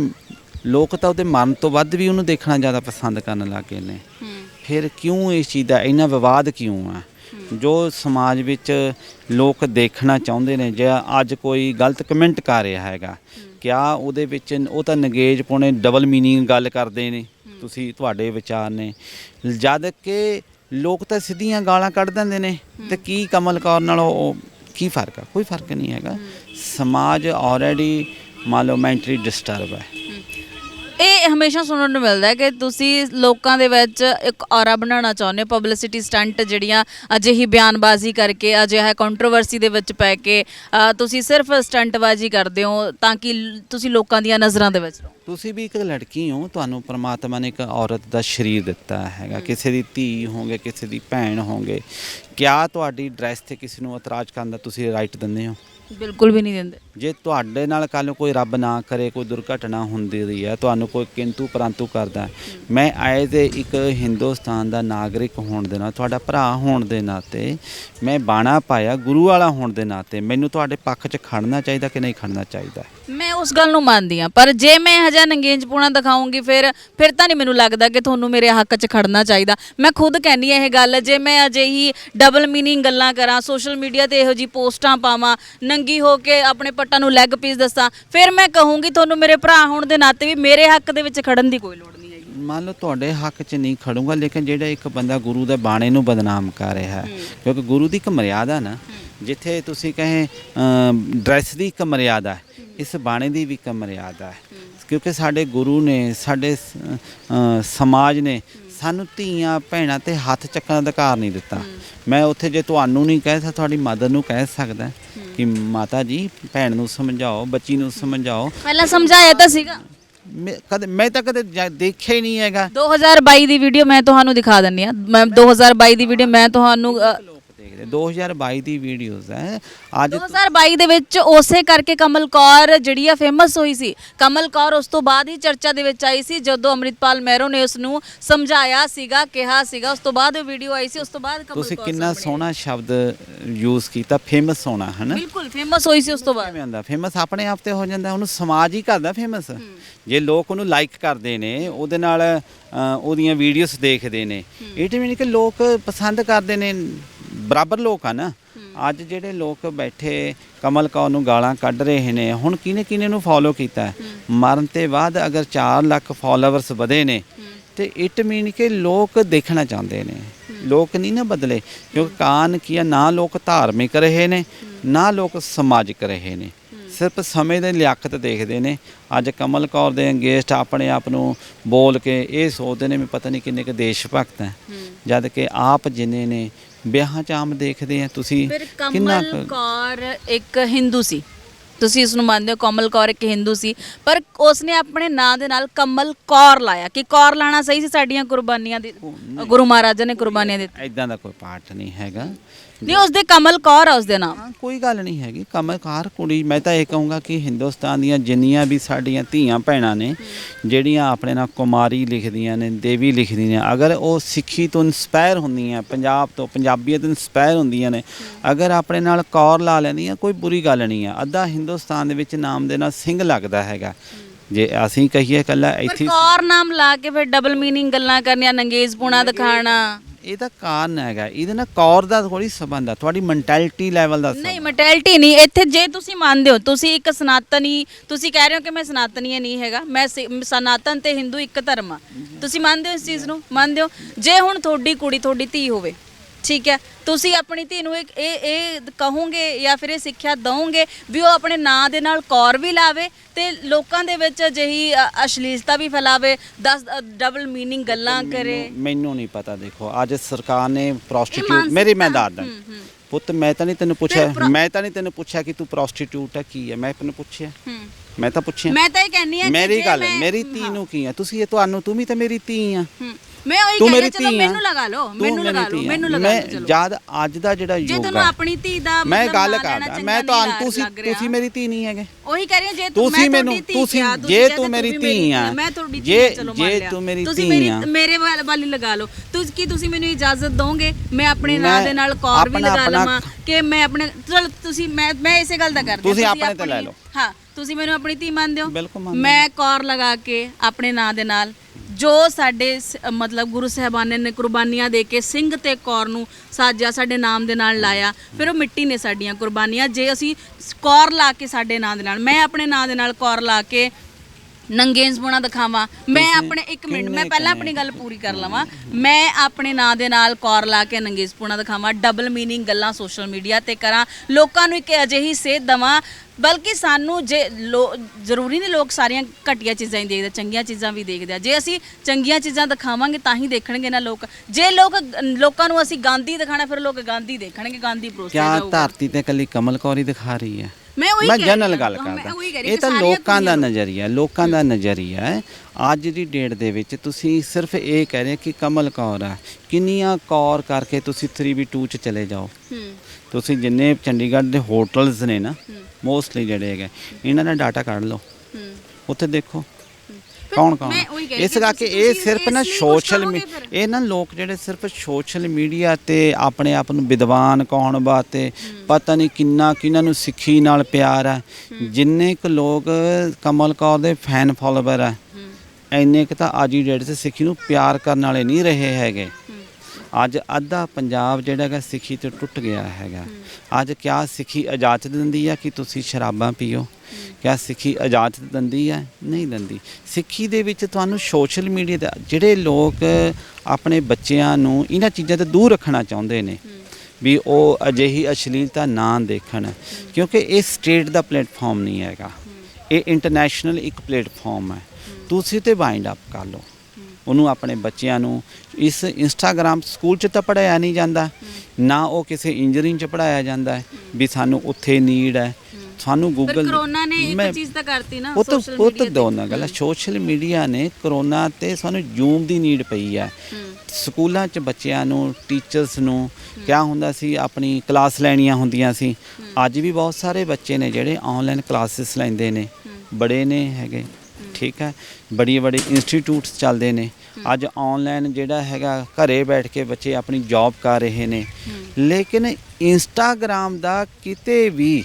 ਲੋਕ ਤਾਂ ਉਹਦੇ ਮਰਨ ਤੋਂ ਵੱਧ ਵੀ ਉਹਨੂੰ ਦੇਖਣਾ ਜ਼ਿਆਦਾ ਪਸੰਦ ਕਰਨ ਲੱਗ ਗਏ ਨੇ ਫਿਰ ਕਿਉਂ ਇਸ ਚੀਜ਼ ਦਾ ਇੰਨਾ ਵਿਵਾਦ ਕਿਉਂ ਆ? ਜੋ ਸਮਾਜ ਵਿੱਚ ਲੋਕ ਦੇਖਣਾ ਚਾਹੁੰਦੇ ਨੇ ਜੇ ਅੱਜ ਕੋਈ ਗਲਤ ਕਮੈਂਟ ਕਰ ਰਿਹਾ ਹੈਗਾ ਕਿਆ ਉਹਦੇ ਵਿੱਚ ਉਹ ਤਾਂ ਨਗੇਜ ਪਾਉਣੇ ਡਬਲ ਮੀਨਿੰਗ ਗੱਲ ਕਰਦੇ ਨੇ ਤੁਸੀਂ ਤੁਹਾਡੇ ਵਿਚਾਰ ਨੇ। ਜਦ ਕਿ ਲੋਕ ਤਾਂ ਸਿੱਧੀਆਂ ਗਾਲਾਂ ਕੱਢ ਦਿੰਦੇ ਨੇ ਤੇ ਕੀ ਕਮਲ ਕੌਰ ਨਾਲ ਉਹ ਕੀ ਫ਼ਰਕ ਆ? ਕੋਈ ਫ਼ਰਕ ਨਹੀਂ ਹੈਗਾ। ਸਮਾਜ ਆਲਰੇਡੀ ਮੰਨ ਲਓ ਮੈਂਟਲੀ ਡਿਸਟਰਬ ਹੈ। ਇਹ ਹਮੇਸ਼ਾ ਸੁਣਨ ਨੂੰ ਮਿਲਦਾ ਹੈ ਕਿ ਤੁਸੀਂ ਲੋਕਾਂ ਦੇ ਵਿੱਚ ਇੱਕ ਔਰਾ ਬਣਾਉਣਾ ਚਾਹੁੰਦੇ ਹੋ ਪਬਲਿਸਿਟੀ ਸਟੰਟ ਜਿਹੜੀਆਂ ਅਜਿਹੀ ਬਿਆਨਬਾਜ਼ੀ ਕਰਕੇ ਅਜਿਹਾ ਕੰਟਰੋਵਰਸੀ ਦੇ ਵਿੱਚ ਪੈ ਕੇ ਅ, ਤੁਸੀਂ ਸਿਰਫ ਸਟੰਟਬਾਜ਼ੀ ਕਰਦੇ ਹੋ ਤਾਂ ਕਿ ਲ- ਤੁਸੀਂ ਲੋਕਾਂ ਦੀਆਂ ਨਜ਼ਰਾਂ ਦੇ ਵਿੱਚ ਰਹੋ। ਤੁਸੀਂ ਵੀ ਇੱਕ ਲੜਕੀ ਹੋ ਤੁਹਾਨੂੰ ਪ੍ਰਮਾਤਮਾ ਨੇ ਇੱਕ ਔਰਤ ਦਾ ਸਰੀਰ ਦਿੱਤਾ ਹੈਗਾ। ਕਿਸੇ ਦੀ ਧੀ ਹੋਗੇ ਕਿਸੇ ਦੀ ਭੈਣ ਹੋਗੇ ਕਿਆ ਤੁਹਾਡੀ ਡਰੈਸ ਤੇ ਕਿਸੇ ਨੂੰ ਇਤਰਾਜ਼ ਕਰਨ ਦਾ ਤੁਸੀਂ ਰਾਈਟ ਦਿੰਦੇ ਹੋ? ਬਿਲਕੁਲ ਵੀ ਨਹੀਂ ਦਿੰਦੇ। ਜੇ ਤੁਹਾਡੇ ਨਾਲ ਕੱਲ ਨੂੰ ਕੋਈ ਰੱਬ ਨਾ ਕਰੇ ਕੋਈ ਦੁਰਘਟਨਾ ਹੁੰਦੀ ਰਹੀ ਹੈ ਤੁਹਾਨੂੰ ਕੋਈ ਕਿੰਤੂ ਪਰੰਤੂ ਕਰਦਾ ਹੈ, ਮੈਂ ਐਜ਼ ਏ ਇੱਕ ਹਿੰਦੁਸਤਾਨ ਦਾ ਨਾਗਰਿਕ ਹੋਣ ਦੇ ਨਾਲ ਤੁਹਾਡਾ ਭਰਾ ਹੋਣ ਦੇ ਨਾਤੇ ਮੈਂ ਬਾਣਾ ਪਾਇਆ ਗੁਰੂ ਵਾਲਾ ਹੋਣ ਦੇ ਨਾਤੇ। ਮੈਨੂੰ ਤੁਹਾਡੇ ਪੱਖ 'ਚ ਖੜਨਾ ਚਾਹੀਦਾ ਕਿ ਨਹੀਂ ਖੜਨਾ ਚਾਹੀਦਾ ਮੈਂ ਉਸ ਗੱਲ ਨੂੰ ਮੰਨਦੀ ਹਾਂ, ਪਰ ਜੇ ਮੈਂ ਹਜਾ ਨੰਗੇਜਪੂਣਾ ਦਿਖਾਉਂਗੀ ਫਿਰ ਫਿਰ ਤਾਂ ਨਹੀਂ ਮੈਨੂੰ ਲੱਗਦਾ ਕਿ ਤੁਹਾਨੂੰ ਮੇਰੇ ਹੱਕ 'ਚ ਖੜਨਾ ਚਾਹੀਦਾ। ਮੈਂ ਖੁਦ ਕਹਿੰਦੀ ਹਾਂ ਇਹ ਗੱਲ, ਜੇ ਮੈਂ ਅਜਿਹੀ ਡਬਲ ਮੀਨਿੰਗ ਗੱਲਾਂ ਕਰਾਂ ਸੋਸ਼ਲ ਮੀਡੀਆ ਤੇ ਇਹੋ ਜੀ ਪੋਸਟਾਂ ਪਾਵਾਂ, ਨੰਗੀ ਹੋ ਕੇ ਆਪਣੇ ਪੱਟਾਂ ਨੂੰ ਲੈਗ ਪੀਸ ਦੱਸਾਂ, ਫਿਰ ਮੈਂ ਕਹੂੰਗੀ ਤੁਹਾਨੂੰ ਮੇਰੇ ਭਰਾ ਹੋਣ ਦੇ ਨਾਤੇ ਵੀ ਮੇਰੇ ਹੱਕ ਦੇ ਵਿੱਚ ਖੜਨ ਦੀ ਕੋਈ ਲੋੜ ਨਹੀਂ। ਮੰਨ ਲਓ ਤੁਹਾਡੇ ਹੱਕ 'ਚ ਨਹੀਂ ਖੜੂੰਗਾ ਲੇਕਿਨ ਜਿਹੜਾ ਇੱਕ ਬੰਦਾ ਗੁਰੂ ਦੇ ਬਾਣੇ ਨੂੰ ਬਦਨਾਮ ਕਰ ਰਿਹਾ ਹੈ ਕਿਉਂਕਿ ਗੁਰੂ ਦੀ ਇੱਕ ਮਰਿਆਦਾ ਨਾ ਜਿੱਥੇ ਤੁਸੀਂ ਕਹੇ ਡਰੈਸ ਦੀ ਇੱਕ ਮਰਿਆਦਾ ਹੈ ਇਸ ਬਾਣੇ ਦੀ ਵੀ ਇੱਕ ਮਰਿਆਦਾ ਹੈ। ਕਿਉਂਕਿ ਸਾਡੇ ਗੁਰੂ ਨੇ ਸਾਡੇ ਸਮਾਜ ਨੇ ਸਾਨੂੰ ਧੀਆਂ ਭੈਣਾਂ ਤੇ ਹੱਥ ਚੱਕਣ ਦਾ ਅਧਿਕਾਰ ਨਹੀਂ ਦਿੱਤਾ। ਮੈਂ ਉੱਥੇ ਜੇ ਤੁਹਾਨੂੰ ਨਹੀਂ ਕਹਿ ਸਕਦਾ ਤੁਹਾਡੀ ਮਦਰ ਨੂੰ ਕਹਿ ਸਕਦਾ ਕਿ ਮਾਤਾ ਜੀ ਭੈਣ ਨੂੰ ਸਮਝਾਓ ਬੱਚੀ ਨੂੰ ਸਮਝਾਓ। ਪਹਿਲਾਂ ਸਮਝਾਇਆ ਤਾਂ ਸੀਗਾ। ਮੈਂ ਕਦੇ ਮੈਂ ਤਾਂ ਕਦੇ ਜਾ- ਦੇਖਿਆ ਹੀ ਨਹੀਂ ਹੈਗਾ। 2022 ਦੀ ਵੀਡੀਓ ਮੈਂ ਤੁਹਾਨੂੰ ਦਿਖਾ ਦਿੰਨੀ ਆ ਮੈਂ 2022 ਦੀ ਵੀਡੀਓ ਮੈਂ ਤੁਹਾਨੂੰ ਅ, 2022 ਦੀ ਵੀਡੀਓਜ਼ ਹੈ ਅੱਜ 2022 ਦੇ ਵਿੱਚ ਉਸੇ ਕਰਕੇ ਕਮਲ ਕੌਰ ਜਿਹੜੀ ਆ ਫੇਮਸ ਹੋਈ ਸੀ। ਕਮਲ ਕੌਰ ਉਸ ਤੋਂ ਬਾਅਦ ਹੀ ਚਰਚਾ ਦੇ ਵਿੱਚ ਆਈ ਸੀ ਜਦੋਂ ਅੰਮ੍ਰਿਤਪਾਲ ਮਹਿਰੋ ਨੇ ਉਸ ਨੂੰ ਸਮਝਾਇਆ ਸੀਗਾ ਕਿਹਾ ਸੀਗਾ। ਉਸ ਤੋਂ ਬਾਅਦ ਉਹ ਵੀਡੀਓ ਆਈ ਸੀ ਉਸ ਤੋਂ ਬਾਅਦ ਕਮਲ ਤੁਸੀਂ ਕੌਰ ਕਿੰਨਾ ਸਾਹਮਣੇ ਸੋਹਣਾ ਸ਼ਬਦ ਯੂਜ਼ ਕੀਤਾ ਫੇਮਸ ਹੋਣਾ ਹੈ ਨਾ ਬਿਲਕੁਲ ਫੇਮਸ ਹੋਈ ਸੀ ਉਸ ਤੋਂ ਬਾਅਦ। ਕਿਵੇਂ ਹੁੰਦਾ ਫੇਮਸ ਆਪਣੇ ਆਪ ਤੇ ਹੋ ਜਾਂਦਾ ਉਹਨੂੰ ਸਮਾਜ ਹੀ ਕਰਦਾ ਫੇਮਸ ਜੇ ਲੋਕ ਉਹਨੂੰ ਲਾਈਕ ਕਰਦੇ ਨੇ ਉਹਦੇ ਨਾਲ ਅ, ਉਹਦੀਆਂ ਵੀਡੀਓਜ਼ ਦੇਖਦੇ ਨੇ। ਇਹ ਤੇ ਨਹੀਂ ਕਿ ਲੋਕ ਪਸੰਦ ਕਰਦੇ ਨੇ ਬਰਾਬਰ ਲੋਕ ਆ ਨਾ। ਅੱਜ ਜਿਹੜੇ ਲੋਕ ਬੈਠੇ ਕਮਲ ਕੌਰ ਨੂੰ ਗਾਲਾਂ ਕੱਢ ਰਹੇ ਨੇ ਹੁਣ ਕਿਹਨੇ ਕਿਹਨੇ ਨੂੰ ਫੋਲੋ ਕੀਤਾ? ਹੈ? ਮਰਨ ਤੇ ਬਾਅਦ ਅਗਰ 4 ਲੱਖ ਫਾਲੋਅਰਸ ਵਧੇ ਨੇ ਤੇ ਇਟ ਮੀਨ ਕਿ ਲੋਕ ਦੇਖਣਾ ਚਾਹੁੰਦੇ ਨੇ। ਲੋਕ ਨਹੀਂ ਨਾ ਬਦਲੇ ਕਿਉਂਕਿ ਕਾਨ ਕੀ ਆ ਨਾ ਲੋਕ ਧਾਰਮਿਕ ਰਹੇ ਨੇ ਨਾ ਲੋਕ ਸਮਾਜਿਕ ਰਹੇ ਨੇ। ਸਿਰਫ ਸਮੇਂ ਦੇ ਲਿਆਕਤ ਦੇਖਦੇ ਨੇ। ਅੱਜ ਕਮਲ ਕੌਰ ਦੇ ਅੰਗੇਸਟ ਆਪਣੇ ਆਪ ਨੂੰ ਬੋਲ ਕੇ ਇਹ ਸੋਚਦੇ ਨੇ ਵੀ ਪਤਾ ਨਹੀਂ ਕਿੰਨੇ ਕੁ ਦੇਸ਼ ਭਗਤ ਹੈ। ਜਦ ਕਿ ਆਪ ਜਿੰਨੇ ਨੇ ਵਿਆਹਾਂ 'ਚ ਆਮ ਦੇਖਦੇ ਆ ਤੁਸੀਂ ਫਿਰ ਕਿੰਨਾ ਕਮਲ ਕੁ- ਕੌਰ ਇੱਕ ਹਿੰਦੂ ਸੀ। ਤੁਸੀਂ ਇਸ ਨੂੰ ਮੰਨਦੇ ਹੋ ਕਮਲ ਕੌਰ ਇੱਕ ਹਿੰਦੂ ਸੀ। ਪਰ ਉਸਨੇ ਆਪਣੇ ਨਾਂ ਦੇ ਨਾਲ ਕਮਲ ਕੌਰ ਲਾਇਆ ਕਿ ਕੌਰ ਲਾਣਾ ਸਹੀ ਸੀ ਸਾਡੀਆਂ ਕੁਰਬਾਨੀਆਂ ਦੀ ਗੁਰੂ ਮਹਾਰਾਜਾ ਨੇ ਕੁਰਬਾਨੀਆਂ ਦਿੱਤੀਆਂ। ਐਦਾਂ ਦਾ ਕੋਈ ਪਾਠ ਨਹੀਂ ਹੈਗਾ। ਨਹੀਂ ਉਸਦੇ ਕਮਲ ਕੌਰ ਆ ਉਸਦੇ ਨਾਮ। ਹਾਂ ਕੋਈ ਗੱਲ ਨਹੀਂ ਹੈਗੀ। ਕਮਲਕਾਰ ਕੁੜੀ ਮੈਂ ਤਾਂ ਇਹ ਕਹੂੰਗਾ ਕਿ ਹਿੰਦੁਸਤਾਨ ਦੀਆਂ ਜਿੰਨੀਆਂ ਵੀ ਸਾਡੀਆਂ ਧੀਆਂ ਭੈਣਾਂ ਨੇ ਜਿਹੜੀਆਂ ਆਪਣੇ ਨਾਲ ਕੁਮਾਰੀ ਲਿਖਦੀਆਂ ਨੇ ਦੇਵੀ ਲਿਖਦੀਆਂ ਨੇ ਅਗਰ ਉਹ ਸਿੱਖੀ ਤੋਂ ਇਨਸਪਾਇਰ ਹੁੰਦੀਆਂ ਪੰਜਾਬ ਤੋਂ ਪੰਜਾਬੀਅਤ ਤੋਂ ਇਨਸਪਾਇਰ ਹੁੰਦੀਆਂ ਨੇ ਅਗਰ ਆਪਣੇ ਨਾਲ ਕੌਰ ਲਾ ਲੈਂਦੀਆਂ ਕੋਈ ਬੁਰੀ ਗੱਲ ਨਹੀਂ ਆ। ਅੱਧਾ ਹਿੰਦੁਸਤਾਨ ਦੇ ਵਿੱਚ ਨਾਮ ਦੇ ਨਾਲ ਸਿੰਘ ਲੱਗਦਾ ਹੈਗਾ। ਜੇ ਅਸੀਂ ਕਹੀਏ ਕੱਲਾ ਪਰ ਇੱਥੇ ਕੌਰ ਨਾਮ ਲਾ ਕੇ ਫਿਰ ਡਬਲ ਮੀਨਿੰਗ ਗੱਲਾਂ ਕਰਨੀਆਂ ਨੰਗੇਜ਼ ਪੁਣਾ ਦਿਖਾਣਾ। ਇਹਦਾ ਕਾਰਨ ਹੈਗਾ ਇਹਦੇ ਨਾਲ ਕੌਰ ਦਾ ਥੋੜੀ ਸੰਬੰਧ ਆ ਤੁਹਾਡੀ ਮੈਂਟੈਲਿਟੀ ਲੈਵਲ ਦਾ ਨਹੀਂ ਮੈਟੈਲਿਟੀ ਨਹੀਂ ਇੱਥੇ ਜੇ ਤੁਸੀਂ ਮੰਨਦੇ ਹੋ ਤੁਸੀਂ ਇੱਕ ਸਨਾਤਨੀ ਤੁਸੀਂ ਕਹਿ ਰਹੇ ਹੋ ਕਿ ਮੈਂ ਸਨਾਤਨੀ ਨਹੀਂ ਹੈਗਾ ਮੈਂ ਸਿ- ਸਨਾਤਨ ਤੇ ਹਿੰਦੂ ਇੱਕ ਧਰਮ ਆ। ਤੁਸੀਂ ਮੰਨਦੇ ਹੋ ਇਸ ਚੀਜ਼ ਨੂੰ? ਮੰਨਦੇ ਹੋ? ਜੇ ਹੁਣ ਤੁਹਾਡੀ ਕੁੜੀ ਤੁਹਾਡੀ ਧੀ ਹੋਵੇ ਠੀਕ ਹੈ? ਤੁਸੀਂ ਆਪਣੀ ਧੀ ਨੂੰ ਇੱਕ ਇਹ ਇਹ ਕਹੋਗੇ ਜਾਂ ਫਿਰ ਇਹ ਸਿੱਖਿਆ ਦਵੋਗੇ ਵੀ ਉਹ ਆਪਣੇ ਨਾਂ ਦੇ ਨਾਲ ਕੌਰ ਵੀ ਲਾਵੇ ਤੇ ਲੋਕਾਂ ਦੇ ਵਿੱਚ ਅਜਿਹੀ ਅ, ਅਸ਼ਲੀਲਤਾ ਵੀ ਫੈਲਾਵੇ 10 ਡਬਲ ਮੀਨਿੰਗ ਗੱਲਾਂ ਕਰੇ। ਮੈਨੂੰ- ਮੈਨੂੰ ਨਹੀਂ ਪਤਾ ਦੇਖੋ ਅੱਜ ਸਰਕਾਰ ਨੇ ਪ੍ਰੋਸਟੀਟਿਊਟ ਮੇਰੀ ਮੈਂ ਦੱਸਦਾ। ਹੂੰ, ਹੂੰ। ਪੁੱਤ ਮੈਂ ਤਾਂ ਨਹੀਂ ਤੈਨੂੰ ਪੁੱਛਿਆ ਮੈਂ ਤਾਂ ਨਹੀਂ ਤੈਨੂੰ ਪੁੱਛਿਆ ਕਿ ਤੂੰ ਪ੍ਰੋਸਟੀਟਿਊਟ ਹੈ ਕੀ ਹੈ? ਮੈਂ ਤੈਨੂੰ ਪੁੱਛਿਆ। ਹੂੰ। ਮੈਂ ਤਾਂ ਪੁੱਛਿਆ। ਮੈਂ ਤਾਂ ਇਹ ਕਹਿੰਨੀ ਆ ਮੇਰੀ ਜੇ ਗੱਲ ਮੇਰੀ ਧੀ ਨੂੰ ਕੀ ਹੈ ਤੁਸੀਂ ਇਹ ਤੁਹਾਨੂੰ ਤੂੰ ਵੀ ਤਾਂ ਮੇਰੀ ਧੀ ਆ। ਮੈਂ ਉਹੀ ਤੂੰ ਕਹਿੰਦੀ ਚਲੋ ਆ। ਮੈਨੂੰ ਲਗਾ ਲਓ ਤੂੰ ਮੈਨੂੰ ਲਗਾ ਲਓ ਆ। ਮੈਨੂੰ ਲਗਾ ਲਓ ਚਲੋ। ਜਦ ਅੱਜ ਦਾ ਜਿਹੜਾ ਜੇ ਯੁੱਗ ਤੁਹਾਨੂੰ ਹੈ ਆਪਣੀ ਧੀ ਦਾ ਮੈਂ ਗੱਲ ਕਰਦਾ। ਮੈਂ ਤੁਹਾਨੂੰ ਲੱਗ ਤੁਸੀਂ। ਤੁਸੀਂ ਮੇਰੀ ਧੀ ਨਹੀਂ ਹੈਗੇ। ਉਹੀ ਕਹਿ ਰਹੀ ਜੇ ਤੂੰ ਮੈਂ ਤੁਹਾਡੀ ਧੀ ਤੁਸੀਂ ਜੇ ਤੂੰ ਤਾਂ ਮੇਰੀ ਧੀ ਆ ਮੈਂ ਤੁਹਾਡੀ ਧੀ ਜੇ ਆ, ਚਲੋ ਮੰਨ ਜੇ ਲਿਆ। ਤੂੰ ਮੇਰੀ ਧੀ ਆ। ਮੇਰੇ ਵੱਲ ਲਗਾ ਲਓ। ਤੁਸੀਂ ਕੀ ਤੁਸੀਂ ਮੈਨੂੰ ਇਜਾਜ਼ਤ ਦੋਗੇ? ਮੈਂ ਆਪਣੇ ਨਾਂ ਦੇ ਨਾਲ ਕੌਰ ਵੀ ਲਗਾ ਲਵਾਂ ਕਿ ਮੈਂ ਆਪਣੇ ਚਲ ਤੁਸੀਂ ਮੈਂ ਮੈਂ ਇਸੇ ਗੱਲ ਦਾ ਕਰਦੀ ਤੁਸੀਂ ਆਪਣੇ ਤੇ ਲੈ ਲਓ। ਹਾਂ। ਤੁਸੀਂ ਮੈਨੂੰ ਆਪਣੀ ਧੀ ਮੰਨਦੇ ਹੋ? ਬਿਲਕੁਲ ਮੰਨਦਾ। ਮੈਂ ਕੌਰ ਲਗਾ ਕੇ ਆਪਣੇ ਨਾਂ ਦੇ ਨਾਲ ਜੋ ਸਾਡੇ ਸ- ਮਤਲਬ ਗੁਰੂ ਸਾਹਿਬਾਨ ਨੇ ਕੁਰਬਾਨੀਆਂ ਦੇ ਕੇ ਸਿੰਘ ਤੇ ਕੌਰ ਨੂੰ ਸਾਜਿਆ ਸਾਡੇ ਨਾਮ ਦੇ ਨਾਲ ਲਾਇਆ ਫਿਰ ਉਹ ਮਿੱਟੀ ਨੇ ਸਾਡੀਆਂ ਕੁਰਬਾਨੀਆਂ। ਜੇ ਅਸੀਂ ਸ- ਕੌਰ ਲਾ ਕੇ ਸਾਡੇ ਨਾਂ ਦੇ ਨਾਲ ਮੈਂ ਆਪਣੇ ਨਾਂ ਦੇ ਨਾਲ ਕੌਰ ਲਾ ਕੇ ਨੰਗੇਜ਼ ਬੁਣਾ ਦਿਖਾਵਾਂ ਮੈਂ ਆਪਣੇ ਇੱਕ ਮਿੰਟ ਮੈਂ ਪਹਿਲਾਂ ਆਪਣੀ ਗੱਲ ਪੂਰੀ ਕਰ ਲਵਾਂ। ਮੈਂ ਆਪਣੇ ਨਾਂ ਦੇ ਨਾਲ ਕੌਰ ਲਾ ਕੇ ਨੰਗੇਜ਼ ਪੁਣਾ ਦਿਖਾਵਾਂ ਡਬਲ ਮੀਨਿੰਗ ਗੱਲਾਂ ਸੋਸ਼ਲ ਮੀਡੀਆ ਤੇ ਕਰਾਂ ਲੋਕਾਂ ਨੂੰ ਇੱਕ ਅਜਿਹੀ ਸੇਧ ਦਵਾਂ ਬਲਕਿ ਸਾਨੂੰ ਜੇ ਲੋ- ਜ਼ਰੂਰੀ ਨਹੀਂ ਲੋਕ ਸਾਰੀਆਂ ਘਟੀਆਂ ਚੀਜ਼ਾਂ ਹੀ ਦੇਖਦੇ ਚੰਗੀਆਂ ਚੀਜ਼ਾਂ ਵੀ ਦੇਖਦੇ ਆ। ਜੇ ਅਸੀਂ ਚੰਗੀਆਂ ਚੀਜ਼ਾਂ ਦਿਖਾਵਾਂਗੇ ਤਾਂ ਹੀ ਦੇਖਣਗੇ ਨਾ ਲੋਕ। ਜੇ ਲੋਕ ਲੋਕਾਂ ਨੂੰ ਅਸੀਂ ਗਾਂਧੀ ਦਿਖਾਣਾ ਫਿਰ ਲੋਕ ਗਾਂਧੀ ਦੇਖਣਗੇ ਗਾਂਧੀ ਪਰੋਸਿਆ ਕਿਆ ਜਾਊਗਾ। ਧਰਤੀ ਤੇ ਕੱਲੀ ਕਮਲ ਕੌਰ ਹੀ ਦਿਖਾ ਰਹੀ ਹੈ? ਮੈਂ ਉਹੀ ਮੈਂ ਕਹਿ ਰਹੀ ਜਨਰਲ ਹਾਂ, ਗੱਲ ਮੈਂ ਕਰਦਾ ਉਹੀ ਕਹਿ ਰਹੀ ਇਹ ਕਿ ਤਾਂ ਸਾਰੀਆਂ ਲੋਕਾਂ ਦਾ ਨਜ਼ਰੀਆ ਲੋਕਾਂ ਦਾ ਨਜ਼ਰੀਆ ਹੈ। ਅੱਜ ਦੀ ਡੇਟ ਦੇ ਵਿੱਚ ਤੁਸੀਂ ਸਿਰਫ ਇਹ ਕਹਿ ਰਹੇ ਕਿ ਕਮਲ ਕੌਰ ਆ ਕਿੰਨੀਆਂ ਕੌਰ ਕਰਕੇ ਤੁਸੀਂ 3v2 ਚ ਚਲੇ ਜਾਓ? ਹੂੰ। ਤੁਸੀਂ ਜਿੰਨੇ ਚੰਡੀਗੜ੍ਹ ਦੇ ਹੋਟਲਸ ਨੇ ਨਾ ਹੂੰ। ਮੋਸਟਲੀ ਜਿਹੜੇ ਹੈਗੇ ਇਹਨਾਂ ਦਾ ਡਾਟਾ ਕੱਢ ਲਓ। ਉੱਥੇ ਦੇਖੋ। ਕੌਣ ਕੌਣ? ਇਸ ਕਿ ਕਰਕੇ ਇਹ ਸਿਰਫ ਨਾ ਸੋਸ਼ਲ। ਇਹ ਨਾ ਲੋਕ ਜਿਹੜੇ ਸਿਰਫ ਸੋਸ਼ਲ ਮੀਡੀਆ ਤੇ ਆਪਣੇ ਆਪ ਨੂੰ ਵਿਦਵਾਨ ਕਹਾਉਣ ਵਾਸਤੇ ਪਤਾ ਨਹੀਂ ਕਿੰਨਾ ਕਿਨਾਂ ਨੂੰ ਸਿੱਖੀ ਨਾਲ ਪਿਆਰ ਹੈ। ਜਿੰਨੇ ਕੁ ਲੋਕ ਕਮਲ ਕੌਰ ਦੇ ਫੈਨ ਫਾਲੋਵਰ ਹੈ। ਇੰਨੇ ਕੁ ਤਾਂ ਅੱਜ ਦੀ ਡੇਟ 'ਚ ਸਿੱਖੀ ਨੂੰ ਪਿਆਰ ਕਰਨ ਵਾਲੇ ਨਹੀਂ ਰਹੇ ਹੈਗੇ। ਅੱਜ ਅੱਧਾ ਪੰਜਾਬ ਜਿਹੜਾ ਹੈਗਾ ਸਿੱਖੀ ਤੋਂ ਟੁੱਟ ਗਿਆ ਹੈਗਾ। ਅੱਜ ਕਿਆ ਸਿੱਖੀ ਇਜਾਜ਼ਤ ਦਿੰਦੀ ਹੈ ਕਿ ਤੁਸੀਂ ਸ਼ਰਾਬਾਂ ਪੀਓ? ਕਿਆ ਸਿੱਖੀ ਇਜਾਜ਼ਤ ਦਿੰਦੀ ਹੈ ਨਹੀਂ ਦਿੰਦੀ। ਸਿੱਖੀ ਦੇ ਵਿੱਚ ਤੁਹਾਨੂੰ ਸੋਸ਼ਲ ਮੀਡੀਆ ਦਾ ਜਿਹੜੇ ਲੋਕ ਆਪਣੇ ਬੱਚਿਆਂ ਨੂੰ ਇਹਨਾਂ ਚੀਜ਼ਾਂ ਤੋਂ ਦੂਰ ਰੱਖਣਾ ਚਾਹੁੰਦੇ ਨੇ, ਵੀ ਉਹ ਅਜਿਹੀ ਅਸ਼ਲੀਲਤਾ ਨਾ ਦੇਖਣ। ਕਿਉਂਕਿ ਇਹ ਸਟੇਟ ਦਾ ਪਲੇਟਫਾਰਮ ਨਹੀਂ ਹੈਗਾ। ਇਹ ਇੰਟਰਨੈਸ਼ਨਲ ਇੱਕ ਪਲੇਟਫਾਰਮ ਹੈ। ਤੁਸੀਂ ਤੇ ਵਾਈਂਡ ਅਪ ਕਰ ਲਓ। ਉਹਨੂੰ ਆਪਣੇ ਬੱਚਿਆਂ ਨੂੰ ਇਸ ਇੰਸਟਾਗ੍ਰam ਸਕੂਲ 'ਚ ਤਾਂ ਪੜਾਇਆ ਨਹੀਂ ਜਾਂਦਾ ਨਾ ਉਹ ਕਿਸੇ ਇੰਜੀਨੀਅਰਿੰਗ 'ਚ ਪੜਾਇਆ ਜਾਂਦਾ ਹੈ ਵੀ ਸਾਨੂੰ ਉੱਥੇ ਨੀਡ ਹੈ ਸਾਨੂੰ ਪਰ ਗੂਗਲ ਕਰੋਨਾ ਨੇ ਇੱਕ ਚੀਜ਼ ਤਾਂ ਕਰਤੀ ਨਾ ਉਹ ਤਾਂ social ਉਹ ਤਾਂ। ਦੋਨਾਂ ਗੱਲ ਸੋਸ਼ਲ ਮੀਡੀਆ ਨੇ ਕਰੋਨਾ ਤੇ ਸਾਨੂੰ ਜੂਮ ਦੀ ਨੀਡ ਪਈ ਹੂੰ। ਸਕੂਲਾਂ 'ਚ ਬੱਚਿਆਂ ਨੂੰ ਟੀਚਰਸ ਨੂੰ ਕਿਆ ਹੁੰਦਾ ਸੀ ਆਪਣੀ ਕਲਾਸ ਲੈਣੀਆਂ ਹੁੰਦੀਆਂ ਸੀ। ਅੱਜ ਵੀ ਬਹੁਤ ਸਾਰੇ ਬੱਚੇ ਨੇ ਜਿਹੜੇ ਆਨਲਾਈਨ ਕਲਾਸਿਸ ਲੈਂਦੇ ਨੇ ਬੜੇ ਨੇ ਹੈਗੇ। ਠੀਕ ਹੈ। ਬੜੀ ਬੜੀ ਇੰਸਟੀਟਿਊਟਸ ਚੱਲਦੇ ਨੇ। ਅੱਜ ਆਨਲਾਈਨ ਜਿਹੜਾ ਹੈਗਾ ਘਰੇ ਬੈਠ ਕੇ ਬੱਚੇ ਆਪਣੀ ਜੌਬ ਕਰ ਰਹੇ ਨੇ। ਲੇਕਿਨ ਇੰਸਟਾਗ੍ਰam ਦਾ ਕਿਤੇ ਵੀ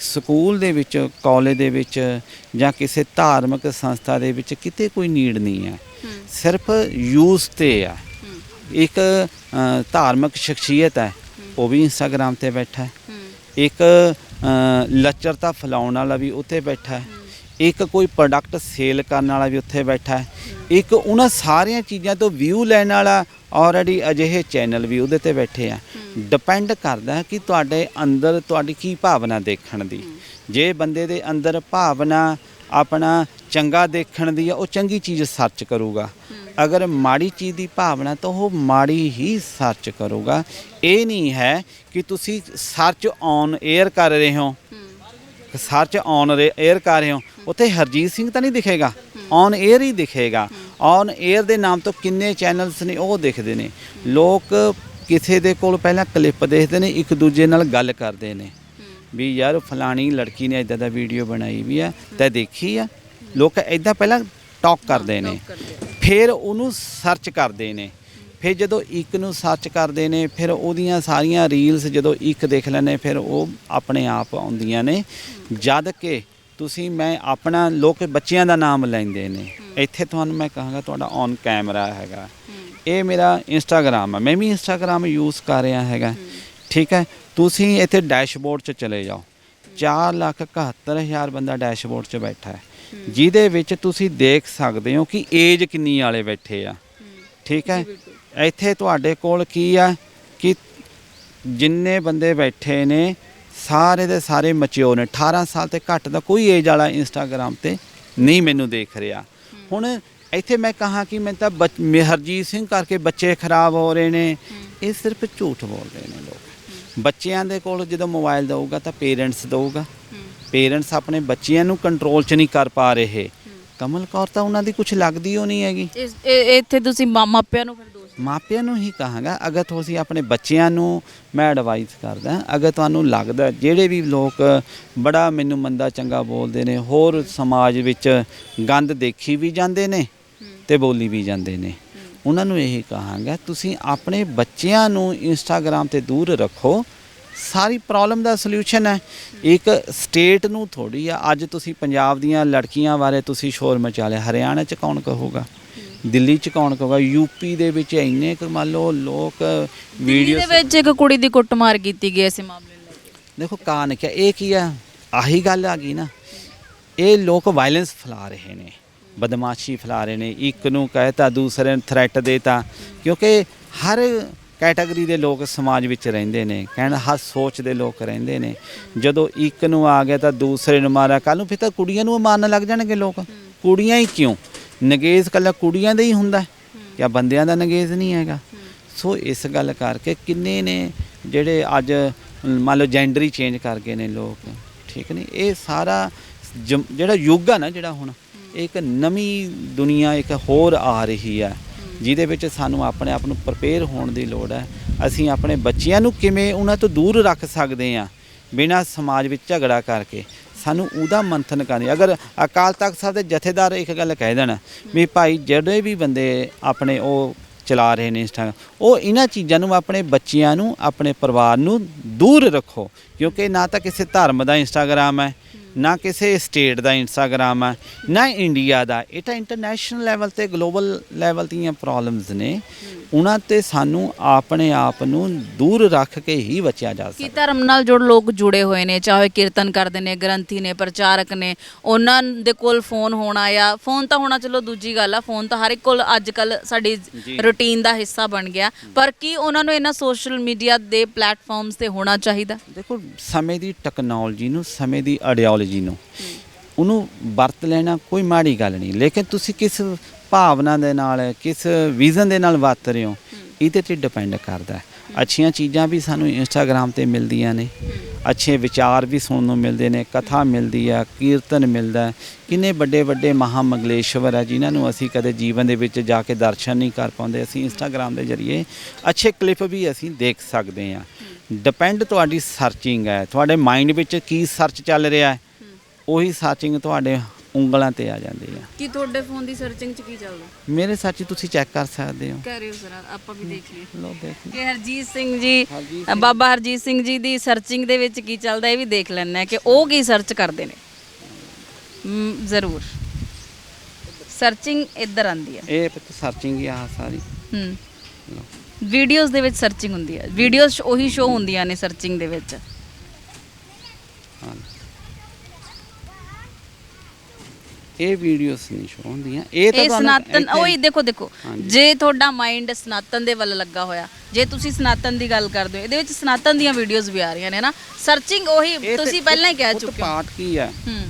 ਸਕੂਲ ਦੇ ਵਿੱਚ ਕਾਲਜ ਦੇ ਵਿੱਚ ਜਾਂ ਕਿਸੇ ਧਾਰਮਿਕ ਸੰਸਥਾ ਦੇ ਵਿੱਚ ਕਿਤੇ ਕੋਈ ਨੀਡ ਨਹੀਂ ਹੈ। ਸਿਰਫ ਯੂਜ਼ ਤੇ ਆ। ਇੱਕ ਧਾਰਮਿਕ ਸ਼ਖਸੀਅਤ ਹੈ। ਉਹ ਵੀ ਇੰਸਟਾਗ੍ਰam ਤੇ ਬੈਠਾ ਹੈ। ਇੱਕ ਲੱਚਰਤਾ ਫੈਲਾਉਣ ਵਾਲਾ ਵੀ ਉੱਥੇ ਬੈਠਾ ਹੈ। ਇੱਕ ਕੋਈ ਪ੍ਰੋਡਕਟ ਸੇਲ ਕਰਨ ਵਾਲਾ ਵੀ ਉੱਥੇ ਬੈਠਾ ਹੈ। ਇੱਕ ਉਹਨਾਂ ਸਾਰੀਆਂ ਚੀਜ਼ਾਂ ਤੋਂ ਵਿਊ ਲੈਣ ਵਾਲਾ ਆਲਰੇਡੀ ਅਜਿਹੇ ਚੈਨਲ ਵੀ ਉਹਦੇ ਤੇ ਬੈਠੇ ਆ। ਡਿਪੈਂਡ ਕਰਦਾ ਕਿ ਤੁਹਾਡੇ ਅੰਦਰ ਤੁਹਾਡੀ ਕੀ ਭਾਵਨਾ ਦੇਖਣ ਦੀ। ਜੇ ਬੰਦੇ ਦੇ ਅੰਦਰ ਭਾਵਨਾ ਆਪਣਾ ਚੰਗਾ ਦੇਖਣ ਦੀ ਆ ਉਹ ਚੰਗੀ ਚੀਜ਼ ਸਰਚ ਕਰੂਗਾ। ਅਗਰ ਮਾੜੀ ਚੀਜ਼ ਦੀ ਭਾਵਨਾ ਤਾਂ ਉਹ ਮਾੜੀ ਹੀ ਸਰਚ ਕਰੂਗਾ। ਇਹ ਨਹੀਂ ਹੈ ਕਿ ਤੁਸੀਂ ਸਰਚ ਔਨ 에ਅਰ ਕਰ ਰਹੇ ਹੋ। ਸਰਚ ਔਨ ਏਅਰ ਕਰ ਰਹੇ ਹੋ ਉੱਥੇ ਹਰਜੀਤ ਸਿੰਘ ਤਾਂ ਨਹੀਂ ਦਿਖੇਗਾ। ਔਨ ਏਅਰ ਹੀ ਦਿਖੇਗਾ। ਔਨ ਏਅਰ ਦੇ ਨਾਮ ਤੋਂ ਕਿੰਨੇ ਚੈਨਲਸ ਨੇ ਉਹ ਦਿਖਦੇ ਨੇ। ਲੋਕ ਕਿਸੇ ਦੇ ਕੋਲ ਪਹਿਲਾਂ ਕਲਿੱਪ ਦੇਖਦੇ ਨੇ ਇੱਕ ਦੂਜੇ ਨਾਲ ਗੱਲ ਕਰਦੇ ਨੇ। ਵੀ ਯਾਰ ਫਲਾਣੀ ਲੜਕੀ ਨੇ ਇਦਾਂ ਦਾ ਵੀਡੀਓ ਬਣਾਈ ਵੀ ਆ ਤਾਂ ਦੇਖੀ ਆ। ਲੋਕ ਇਦਾਂ ਪਹਿਲਾਂ ਟਾਕ ਕਰਦੇ ਨੇ। ਫਿਰ ਉਹਨੂੰ ਸਰਚ ਕਰਦੇ ਨੇ। ਫਿਰ ਜਦੋਂ ਇੱਕ ਨੂੰ ਸਰਚ ਕਰਦੇ ਨੇ, ਫਿਰ ਉਹਦੀਆਂ ਸਾਰੀਆਂ ਰੀਲਸ ਜਦੋਂ ਇੱਕ ਦੇਖ ਲੈਂਦੇ ਫਿਰ ਉਹ ਆਪਣੇ ਆਪ ਆਉਂਦੀਆਂ ਨੇ। ਜਦ ਕਿ ਤੁਸੀਂ, ਮੈਂ ਆਪਣਾ ਲੋਕ ਬੱਚਿਆਂ ਦਾ ਨਾਮ ਲੈਂਦੇ ਨੇ। ਇੱਥੇ ਤੁਹਾਨੂੰ ਮੈਂ ਕਹਾਂਗਾ, ਤੁਹਾਡਾ ਔਨ ਕੈਮਰਾ ਹੈਗਾ। ਇਹ ਮੇਰਾ ਇੰਸਟਾਗ੍ਰam ਹੈ ਮੈਂ ਵੀ ਇੰਸਟਾਗ੍ਰam ਯੂਜ਼ ਕਰ ਰਿਹਾ ਹੈਗਾ। ਠੀਕ ਹੈ? ਤੁਸੀਂ ਇੱਥੇ ਡੈਸ਼ਬੋਰਡ 'ਚ ਚਲੇ ਜਾਓ। 4 ਲੱਖ 71 ਹਜ਼ਾਰ ਬੰਦਾ ਡੈਸ਼ਬੋਰਡ 'ਚ ਬੈਠਾ ਹੈ। ਜਿਹਦੇ ਵਿੱਚ ਤੁਸੀਂ ਦੇਖ ਸਕਦੇ ਹੋ ਕਿ ਏਜ ਕਿੰਨੀ ਵਾਲੇ ਬੈਠੇ ਆ। ਠੀਕ ਹੈ? ਇੱਥੇ ਤੁਹਾਡੇ ਕੋਲ ਕੀ ਆ? ਕਿ ਜਿੰਨੇ ਬੰਦੇ ਬੈਠੇ ਨੇ, ਸਾਰੇ ਦੇ ਸਾਰੇ ਮੈਚਿਓਰ ਨੇ। 18 ਸਾਲ ਤੇ ਘੱਟ ਦਾ ਕੋਈ ਏਜ ਵਾਲਾ ਇੰਸਟਾਗ੍ਰam ਤੇ ਨਹੀਂ ਮੈਨੂੰ ਦੇਖ ਰਿਹਾ। ਹੁਣ ਇੱਥੇ ਮੈਂ ਕਹਾ ਕਿ ਮੈਂ ਤਾਂ ਬੱਚ- ਮੇ- ਸਿੰਘ ਕਰਕੇ ਬੱਚੇ ਖਰਾਬ ਹੋ ਰਹੇ ਨੇ। ਇਹ ਸਿਰਫ ਝੂਠ ਬੋਲ ਰਹੇ ਨੇ ਲੋਕ। ਬੱਚਿਆਂ ਦੇ ਕੋਲ ਜਦੋਂ ਮੋਬਾਈਲ ਦਊਗਾ ਤਾਂ ਪੇਰੈਂਟਸ ਦਊਗਾ। ਪੇਰੈਂਟਸ ਆਪਣੇ ਬੱਚਿਆਂ ਨੂੰ ਕੰਟਰੋਲ 'ਚ ਨਹੀਂ ਕਰ ਪਾ ਰਹੇ। ਕਮਲ ਕੌਰ ਤਾਂ ਉਹਨਾਂ ਦੀ ਕੁਝ ਲੱਗਦੀ ਹੋ ਨਹੀਂ ਹੈਗੀ। ਇੱਥੇ ਤੁਸੀਂ ਮਾ- ਮਾਪਿਆਂ ਨੂੰ ਮਾਪਿਆਂ ਨੂੰ ਹੀ ਕਹਾਂਗਾ ਅਗਰ ਤੁਸੀਂ ਆਪਣੇ ਬੱਚਿਆਂ ਨੂੰ ਮੈਂ ਐਡਵਾਈਸ ਕਰਦਾ ਅਗਰ ਤੁਹਾਨੂੰ ਲੱਗਦਾ ਜਿਹੜੇ ਵੀ ਲੋਕ ਬੜਾ ਮੈਨੂੰ ਮੰਦਾ ਚੰਗਾ ਬੋਲਦੇ ਨੇ ਹੋਰ ਸਮਾਜ ਵਿੱਚ ਗੰਦ ਦੇਖੀ ਵੀ ਜਾਂਦੇ ਨੇ ਤੇ ਬੋਲੀ ਵੀ ਜਾਂਦੇ ਨੇ ਉਹਨਾਂ ਨੂੰ ਇਹ ਕਹਾਂਗਾ ਤੁਸੀਂ ਆਪਣੇ ਬੱਚਿਆਂ ਨੂੰ ਇੰਸਟਾਗ੍ਰam ਤੇ ਦੂਰ ਰੱਖੋ ਸਾਰੀ ਪ੍ਰੋਬਲਮ ਦਾ ਸੋਲੂਸ਼ਨ ਹੈ। ਇੱਕ ਸਟੇਟ ਨੂੰ ਥੋੜੀ ਆ ਅੱਜ ਤੁਸੀਂ ਪੰਜਾਬ ਦੀਆਂ ਲੜਕੀਆਂ ਬਾਰੇ ਤੁਸੀਂ ਸ਼ੋਰ ਮਚਾ ਲਿਆ ਹਰਿਆਣਾ ਚ ਕੌਣ ਕਹੂਗਾ? ਦਿੱਲੀ ਚ ਕੌਣ ਕਹੂਗਾ? ਯੂਪੀ ਦੇ ਵਿੱਚ ਇੰਨੇ ਕੁ ਮੰਨ ਲਓ ਲੋਕ ਵੀਡੀਓ ਦੇ ਵਿੱਚ ਇੱਕ ਕੁੜੀ ਦੀ ਕੁੱਟਮਾਰ ਕੀਤੀ ਗਈ ਇਸੇ ਮਾਮਲੇ ਨੂੰ ਲੈ ਕੇ। ਦੇਖੋ ਕਾਰਨ ਕਿਆ ਇਹ ਕੀ ਆ ਆਹੀ ਗੱਲ ਆ ਗਈ ਨਾ। ਇਹ ਲੋਕ ਵਾਇਲੈਂਸ ਫੈਲਾ ਰਹੇ ਨੇ ਬਦਮਾਸ਼ੀ ਫੈਲਾ ਰਹੇ ਨੇ। ਇੱਕ ਨੂੰ ਕਹਿਤਾ ਦੂਸਰੇ ਨੂੰ ਥ੍ਰੈਟ ਦੇਤਾ ਕਿਉਂਕਿ ਹਰ ਕੈਟਾਗਰੀ ਦੇ ਲੋਕ ਸਮਾਜ ਵਿੱਚ ਰਹਿੰਦੇ ਨੇ ਕਹਿਣ ਹਰ ਸੋਚ ਦੇ ਲੋਕ ਰਹਿੰਦੇ ਨੇ। ਜਦੋਂ ਇੱਕ ਨੂੰ ਆ ਗਿਆ ਤਾਂ ਦੂਸਰੇ ਨੂੰ ਮਾਰਿਆ ਕੱਲ ਨੂੰ ਫਿਰ ਤਾਂ ਕੁੜੀਆਂ ਨੂੰ ਮਾਰਨ ਲੱਗ ਜਾਣਗੇ ਲੋਕ। ਕੁੜੀਆਂ ਹੀ ਕਿਉਂ? ਨਗੇਜ਼ ਕੱਲਾ ਕੁੜੀਆਂ ਦਾ ਹੀ ਹੁੰਦਾ ਹੈ, ਜਾਂ ਬੰਦਿਆਂ ਦਾ ਨਗੇਜ਼ ਨਹੀਂ ਹੈਗਾ। ਸੋ ਇਸ ਗੱਲ ਕਰਕੇ ਕਿੰਨੇ ਨੇ ਜਿਹੜੇ ਅੱਜ ਮੰਨ ਲਓ ਜੈਂਡਰ ਹੀ ਚੇਂਜ ਕਰ ਗਏ ਨੇ ਲੋਕ ਠੀਕ ਨਹੀਂ? ਇਹ ਸਾਰਾ ਜਿਹੜਾ ਯੁੱਗ ਆ ਨਾ ਜਿਹੜਾ ਹੁਣ ਇਹ ਇੱਕ ਨਵੀਂ ਦੁਨੀਆ ਇੱਕ ਹੋਰ ਆ ਰਹੀ ਹੈ। ਜਿਹਦੇ ਵਿੱਚ ਸਾਨੂੰ ਆਪਣੇ ਆਪ ਨੂੰ ਪ੍ਰਪੇਅਰ ਹੋਣ ਦੀ ਲੋੜ ਹੈ। ਅਸੀਂ ਆਪਣੇ ਬੱਚਿਆਂ ਨੂੰ ਕਿਵੇਂ ਉਹਨਾਂ ਤੋਂ ਦੂਰ ਰੱਖ ਸਕਦੇ ਹਾਂ ਬਿਨਾਂ ਸਮਾਜ ਵਿੱਚ ਝਗੜਾ ਕਰਕੇ? ਸਾਨੂੰ ਉਹਦਾ ਮੰਥਨ ਕਰਨੀ। ਅਗਰ ਅਕਾਲ ਤਖਤ ਸਾਹਿਬ ਦੇ ਜਥੇਦਾਰ ਇੱਕ ਗੱਲ ਕਹਿ ਦੇਣ ਵੀ ਭਾਈ ਜਿਹੜੇ ਵੀ ਬੰਦੇ ਆਪਣੇ ਉਹ ਚਲਾ ਰਹੇ ਨੇ ਇੰਸਟਾਗ੍ਰਾਮ ਉਹ ਇਹਨਾਂ ਚੀਜ਼ਾਂ ਨੂੰ ਆਪਣੇ ਬੱਚਿਆਂ ਨੂੰ, ਆਪਣੇ ਪਰਿਵਾਰ ਨੂੰ ਦੂਰ ਰੱਖੋ। ਕਿਉਂਕਿ ਨਾ ਤਾਂ ਕਿਸੇ ਧਰਮ ਦਾ ਇੰਸਟਾਗ੍ਰਾਮ ਹੈ ਨਾ ਕਿਸੇ ਸਟੇਟ ਦਾ ਇੰਸਟਾਗ੍ਰਾਮ ਹੈ ਨਾ ਇੰਡੀਆ ਦਾ। ਇਹ ਤਾਂ ਇੰਟਰਨੈਸ਼ਨਲ ਲੈਵਲ ਤੇ ਗਲੋਬਲ ਲੈਵਲ ਦੀਆਂ ਪ੍ਰੋਬਲਮਸ ਨੇ। ਉਹਨਾਂ ਤੇ ਸਾਨੂੰ ਆਪਣੇ ਆਪ ਨੂੰ ਦੂਰ ਰੱਖ ਕੇ ਹੀ ਬਚਿਆ ਜਾ ਕੀ ਸਕਦਾ। ਧਰਮ ਨਾਲ ਜੁੜ ਲੋਕ ਜੁੜੇ ਹੋਏ ਨੇ ਚਾਹੇ ਕੀਰਤਨ ਕਰਦੇ ਨੇ ਗ੍ਰੰਥੀ ਨੇ ਪ੍ਰਚਾਰਕ ਨੇ ਉਹਨਾਂ ਦੇ ਕੋਲ ਫੋਨ ਹੋਣਾ ਜਾਂ ਫੋਨ ਤਾਂ ਹੋਣਾ ਚਲੋ ਦੂਜੀ ਗੱਲ ਆ ਫੋਨ ਤਾਂ ਹਰ ਇੱਕ ਕੋਲ ਅੱਜ ਕੱਲ ਸਾਡੀ। ਰੁਟੀਨ ਦਾ ਹਿੱਸਾ ਬਣ ਗਿਆ। ਪਰ ਕੀ ਉਹਨਾਂ ਨੂੰ ਇਹਨਾਂ ਸੋਸ਼ਲ ਮੀਡੀਆ ਦੇ ਪਲੇਟਫਾਰਮਸ ਤੇ ਹੋਣਾ ਚਾਹੀਦਾ? ਦੇਖੋ ਸਮੇਂ ਦੀ ਟੈਕਨੋਲੋਜੀ ਨੂੰ ਸਮੇਂ ਦੀ ਆਈਡੀਓਲੋਜੀ ਨੂੰ। ਉਹਨੂੰ ਵਰਤ ਲੈਣਾ ਕੋਈ ਮਾੜੀ ਗੱਲ ਨਹੀਂ। ਲੇਕਿਨ ਤੁਸੀਂ ਕਿਸ ਭਾਵਨਾ ਦੇ ਨਾਲ, ਕਿਸ ਵਿਜ਼ਨ ਦੇ ਨਾਲ ਵਰਤ ਰਹੇ ਹੋ, ਇਹਦੇ ਤੇ ਡਿਪੈਂਡ ਕਰਦਾ ਹੈ। ਅੱਛੀਆਂ ਚੀਜ਼ਾਂ ਵੀ ਸਾਨੂੰ ਇੰਸਟਾਗ੍ਰam ਤੇ ਮਿਲਦੀਆਂ ਨੇ। ਅੱਛੇ ਵਿਚਾਰ ਵੀ ਸੁਣਨ ਨੂੰ ਮਿਲਦੇ ਨੇ। ਕਥਾ ਮਿਲਦੀ ਆ, ਕੀਰਤਨ ਮਿਲਦਾ ਕਿੰਨੇ ਵੱਡੇ ਵੱਡੇ ਮਹਾਮੰਗਲੇਸ਼ਵਰ ਆ, ਜਿਨ੍ਹਾਂ ਨੂੰ ਅਸੀਂ ਕਦੇ ਜੀਵਨ ਦੇ ਵਿੱਚ ਜਾ ਕੇ ਦਰਸ਼ਨ ਨਹੀਂ ਕਰ ਪਾਉਂਦੇ। ਅਸੀਂ ਇੰਸਟਾਗ੍ਰam ਦੇ ਜ਼ਰੀਏ ਅੱਛੇ ਕਲਿੱਪ ਵੀ ਅਸੀਂ ਦੇਖ ਸਕਦੇ ਹਾਂ। ਡਿਪੈਂਡ ਤੁਹਾਡੀ ਸਰਚਿੰਗ ਹੈ। ਤੁਹਾਡੇ ਮਾਈਂਡ ਵਿੱਚ ਕੀ ਸਰਚ ਚੱਲ ਰਿਹਾ ਹੈ? ਉਹੀ ਸਰਚਿੰਗ ਤੁਹਾਡੇ ਉਂਗਲਾਂ ਤੇ ਆ ਜਾਂਦੀ ਹੈ ਕੀ ਤੁਹਾਡੇ ਫੋਨ ਦੀ ਸਰਚਿੰਗ ਚ ਕੀ ਚੱਲਦਾ? ਮੇਰੇ ਸਰਚ ਤੁਸੀਂ ਚੈੱਕ ਕਰ ਸਕਦੇ ਹੋ। ਕਹਿ ਰਹੇ ਹੋ ਸਰ ਆਪਾਂ ਵੀ ਦੇਖ ਲਈਏ ਲੋ ਦੇਖ। ਕਿ ਹਰਜੀਤ ਸਿੰਘ ਜੀ ਬਾਬਾ ਹਰਜੀਤ ਸਿੰਘ ਜੀ ਦੀ ਸਰਚਿੰਗ ਦੇ ਵਿੱਚ ਕੀ ਚੱਲਦਾ ਇਹ ਵੀ ਦੇਖ ਲੈਣਾ ਹੈ ਕਿ ਉਹ ਕੀ ਸਰਚ ਕਰਦੇ ਨੇ। ਮ, ਜ਼ਰੂਰ। ਸਰਚਿੰਗ ਇੱਧਰ ਆਂਦੀ ਹੈ ਇਹ ਸਰਚਿੰਗ ਹੀ ਆ ਸਾਰੀ। ਹੂੰ ਲਓ। ਵੀਡੀਓਜ਼ ਦੇ ਵਿੱਚ ਸਰਚਿੰਗ ਹੁੰਦੀ ਹੈ ਵੀਡੀਓਜ਼ ਉਹੀ ਸ਼ੋ ਹੁੰਦੀਆਂ ਨੇ ਸਰਚਿੰਗ ਦੇ ਵਿੱਚ। ਹਾਂ। ਇਹ ਵੀਡੀਓਸ ਨਹੀਂ ਸ਼ੋ ਹੁੰਦੀਆਂ ਇਹ ਤਾਂ ਇਹ ਸਨਾਤਨ ਉਹੀ ਦੇਖੋ ਦੇਖੋ। ਜੇ ਤੁਹਾਡਾ ਮਾਈਂਡ ਸਨਾਤਨ ਦੇ ਵੱਲ ਲੱਗਾ ਹੋਇਆ ਜੇ ਤੁਸੀਂ ਸਨਾਤਨ ਦੀ ਗੱਲ ਕਰਦੇ ਹੋ ਇਹਦੇ ਵਿੱਚ ਸਨਾਤਨ ਦੀਆਂ ਵੀਡੀਓਜ਼ ਵੀ ਆ ਰਹੀਆਂ ਨੇ ਨਾ। ਸਰਚਿੰਗ ਉਹੀ ਤੁਸੀਂ ਪਹਿਲਾਂ ਹੀ ਕਹਿ ਚੁੱਕੇ ਹੋ। ਪਾਰਟ ਕੀ ਹੂੰ।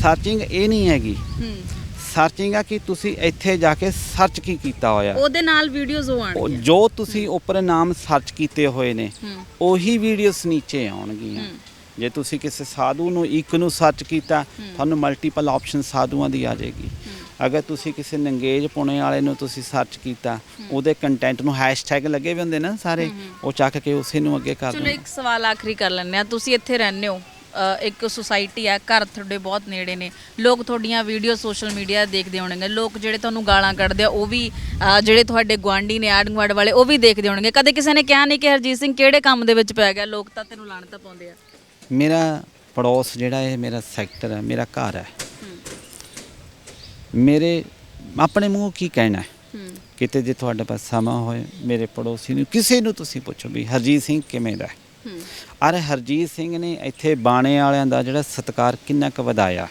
ਸਰਚਿੰਗ ਇਹ ਨਹੀਂ ਹੈਗੀ। ਸਰਚਿੰਗ ਆ ਕਿ ਤੁਸੀਂ ਇੱਥੇ ਜਾ ਕੇ ਸਰਚ ਕੀ ਕੀਤਾ ਹੋਇਆ? ਉਹਦੇ ਨਾਲ ਵੀਡੀਓਜ਼ ਆਣਗੀਆਂ ਜੋ ਤੁਸੀਂ ਉੱਪਰ ਨਾਮ ਸਰਚ ਕੀਤੇ ਹੋਏ ਨੇ ਉਹੀ ਵੀਡੀਓਸ ਨੀਚੇ ਆਉਣਗੀਆਂ। ਜੇ ਤੁਸੀਂ ਕਿਸੇ ਸਾਧੂ ਨੂੰ ਇੱਕ ਨੂੰ ਸਰਚ ਕੀਤਾ ਤੁਹਾਨੂੰ ਮਲਟੀਪਲ ਆਪਸ਼ਨ ਸਾਧੂਆਂ ਦੀ ਆ ਜਾਏਗੀ। ਅਗਰ ਤੁਸੀਂ ਕਿਸੇ ਨੰਗੇਜ ਪੁਣੇ ਵਾਲੇ ਨੂੰ ਤੁਸੀਂ ਸਰਚ ਕੀਤਾ ਉਹਦੇ ਕੰਟੈਂਟ ਨੂੰ ਹੈਸ਼ਟੈਗ ਲੱਗੇ ਵੀ ਹੁੰਦੇ ਨਾ ਸਾਰੇ ਉਹ ਚੱਕ ਕੇ ਉਸੇ ਨੂੰ ਅੱਗੇ ਕਰ ਚਲੋ ਇੱਕ ਸਵਾਲ ਆਖਰੀ ਕਰ ਲੈਂਦੇ ਆ ਤੁਸੀਂ ਇੱਥੇ ਰਹਿੰਦੇ ਹੋ ਇੱਕ ਸੁਸਾਇਟੀ ਹੈ ਘਰ ਤੁਹਾਡੇ ਬਹੁਤ ਨੇੜੇ ਨੇ। ਲੋਕ ਤੁਹਾਡੀਆਂ ਵੀਡੀਓ ਸੋਸ਼ਲ ਮੀਡੀਆ ਦੇਖਦੇ ਹੋਣਗੇ। ਲੋਕ ਜਿਹੜੇ ਤੁਹਾਨੂੰ ਗਾਲਾਂ ਕੱਢਦੇ ਆ ਉਹ ਵੀ ਜਿਹੜੇ ਤੁਹਾਡੇ ਗੁਆਂਢੀ ਨੇ ਆੜ ਵਾਲੇ ਉਹ ਵੀ ਦੇਖਦੇ ਹੋਣਗੇ। ਕਦੇ ਕਿਸੇ ਨੇ ਕਿਹਾ ਨਹੀਂ ਕਿ ਹਰਜੀਤ ਸਿੰਘ ਕਿਹੜੇ ਕੰਮ ਦੇ ਵਿੱਚ ਪੈ ਗਿਆ? ਲੋਕ ਤਾਂ ਤੈਨੂੰ ਲਾਣਤਾ ਪਾਉਂਦੇ ਆ। ਮੇਰਾ ਪੜੋਸ ਜਿਹੜਾ ਹੈ ਮੇਰਾ ਸੈਕਟਰ ਹੈ ਮੇਰਾ ਘਰ ਹੈ। ਮੇਰੇ ਆਪਣੇ ਮੂੰਹ ਕੀ ਕਹਿਣਾ ਹੈ? ਕਿਤੇ ਜੇ ਤੁਹਾਡੇ ਪਾਸ ਸਮਾਂ ਹੋਏ ਮੇਰੇ ਪੜੋਸੀ ਨੂੰ ਕਿਸੇ ਨੂੰ ਤੁਸੀਂ ਪੁੱਛੋ ਵੀ ਹਰਜੀਤ ਸਿੰਘ ਕਿਵੇਂ ਦਾ ਅਰੇ ਹਰਜੀਤ ਸਿੰਘ ਨੇ ਇੱਥੇ ਬਾਣੇ ਵਾਲਿਆਂ ਦਾ ਜਿਹੜਾ ਸਤਿਕਾਰ ਕਿੰਨਾ ਕੁ ਵਧਾਇਆ।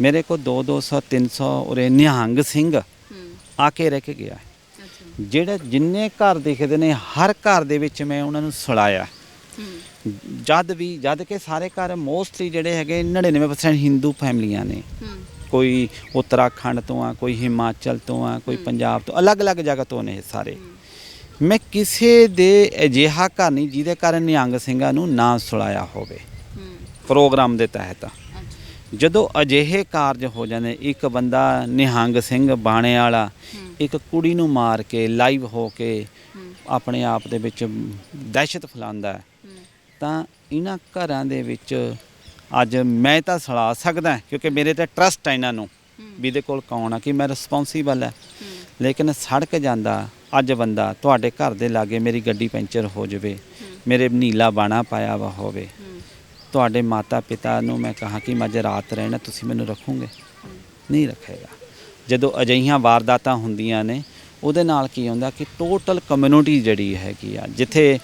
ਮੇਰੇ ਕੋਲ 2 200 300 ਉਰੇ ਨਿਹੰਗ ਸਿੰਘ ਆ ਕੇ ਰਹਿ ਕੇ ਗਿਆ ਜਿਹੜੇ ਜਿੰਨੇ ਘਰ ਦਿਖਦੇ ਨੇ ਹਰ ਘਰ ਦੇ ਵਿੱਚ ਮੈਂ ਉਹਨਾਂ ਨੂੰ ਸੁਲਾਇਆ ਜਦ ਵੀ ਜਦ ਕਿ ਸਾਰੇ ਘਰ ਮੋਸਟਲੀ ਜਿਹੜੇ ਹੈਗੇ 99% ਹਿੰਦੂ ਫੈਮਲੀਆਂ ਨੇ। ਕੋਈ ਉੱਤਰਾਖੰਡ ਤੋਂ ਆ ਕੋਈ ਹਿਮਾਚਲ ਤੋਂ ਆ ਕੋਈ ਪੰਜਾਬ ਤੋਂ ਅਲੱਗ-ਅਲੱਗ ਜਗ੍ਹਾ ਤੋਂ ਨੇ ਸਾਰੇ। ਮੈਂ ਕਿਸੇ ਦੇ ਅਜਿਹਾ ਘਰ ਨਹੀਂ ਜਿਹਦੇ ਘਰ ਨਿਹੰਗ ਸਿੰਘਾਂ ਨੂੰ ਨਾ ਸੁਲਾਇਆ ਹੋਵੇ। ਪ੍ਰੋਗਰਾਮ ਦੇ ਤਹਿਤ। ਜਦੋਂ ਅਜਿਹੇ ਕਾਰਜ ਹੋ ਜਾਂਦੇ ਇੱਕ ਬੰਦਾ ਨਿਹੰਗ ਸਿੰਘ ਬਾਣੇ ਵਾਲਾ ਇੱਕ ਕੁੜੀ ਨੂੰ ਮਾਰ ਕੇ ਲਾਈਵ ਹੋ ਕੇ ਆਪਣੇ ਆਪ ਦੇ ਵਿੱਚ ਦਹਿਸ਼ਤ ਫੈਲਾਉਂਦਾ ਹੂੰ। ਤਾਂ ਇਹਨਾਂ ਘਰਾਂ ਦੇ ਵਿੱਚ ਅੱਜ ਮੈਂ ਤਾਂ ਸਲਾ ਸਕਦਾ ਕਿਉਂਕਿ ਮੇਰੇ ਤੇ ਟਰਸਟ ਹੈ ਇਹਨਾਂ ਨੂੰ ਵੀ ਇਹਦੇ ਕੋਲ ਕੌਣ ਆ ਕਿ ਮੈਂ ਰਿਸਪੌਂਸੀਬਲ ਹੈ। ਲੇਕਿਨ ਸੜਕ ਜਾਂਦਾ ਅੱਜ ਬੰਦਾ ਤੁਹਾਡੇ ਘਰ ਦੇ ਲਾਗੇ ਮੇਰੀ ਗੱਡੀ ਪੈਂਚਰ ਹੋ ਜਾਵੇ ਮੇਰੇ ਨੀਲਾ ਬਾਣਾ ਪਾਇਆ ਵਾ ਹੋਵੇ। ਤੁਹਾਡੇ ਮਾਤਾ ਪਿਤਾ ਨੂੰ ਮੈਂ ਕਹਾ ਕਿ ਮੈਂ ਅੱਜ ਰਾਤ ਰਹਿਣਾ ਤੁਸੀਂ ਮੈਨੂੰ ਰੱਖੋਗੇ? ਨਹੀਂ ਰੱਖੇਗਾ। ਜਦੋਂ ਅਜਿਹੀਆਂ ਵਾਰਦਾਤਾਂ ਹੁੰਦੀਆਂ ਨੇ ਉਹਦੇ ਨਾਲ ਕੀ ਹੁੰਦਾ ਕਿ ਟੋਟਲ ਕਮਿਊਨਿਟੀ ਜਿਹੜੀ ਹੈਗੀ ਆ, ਜਿੱਥੇ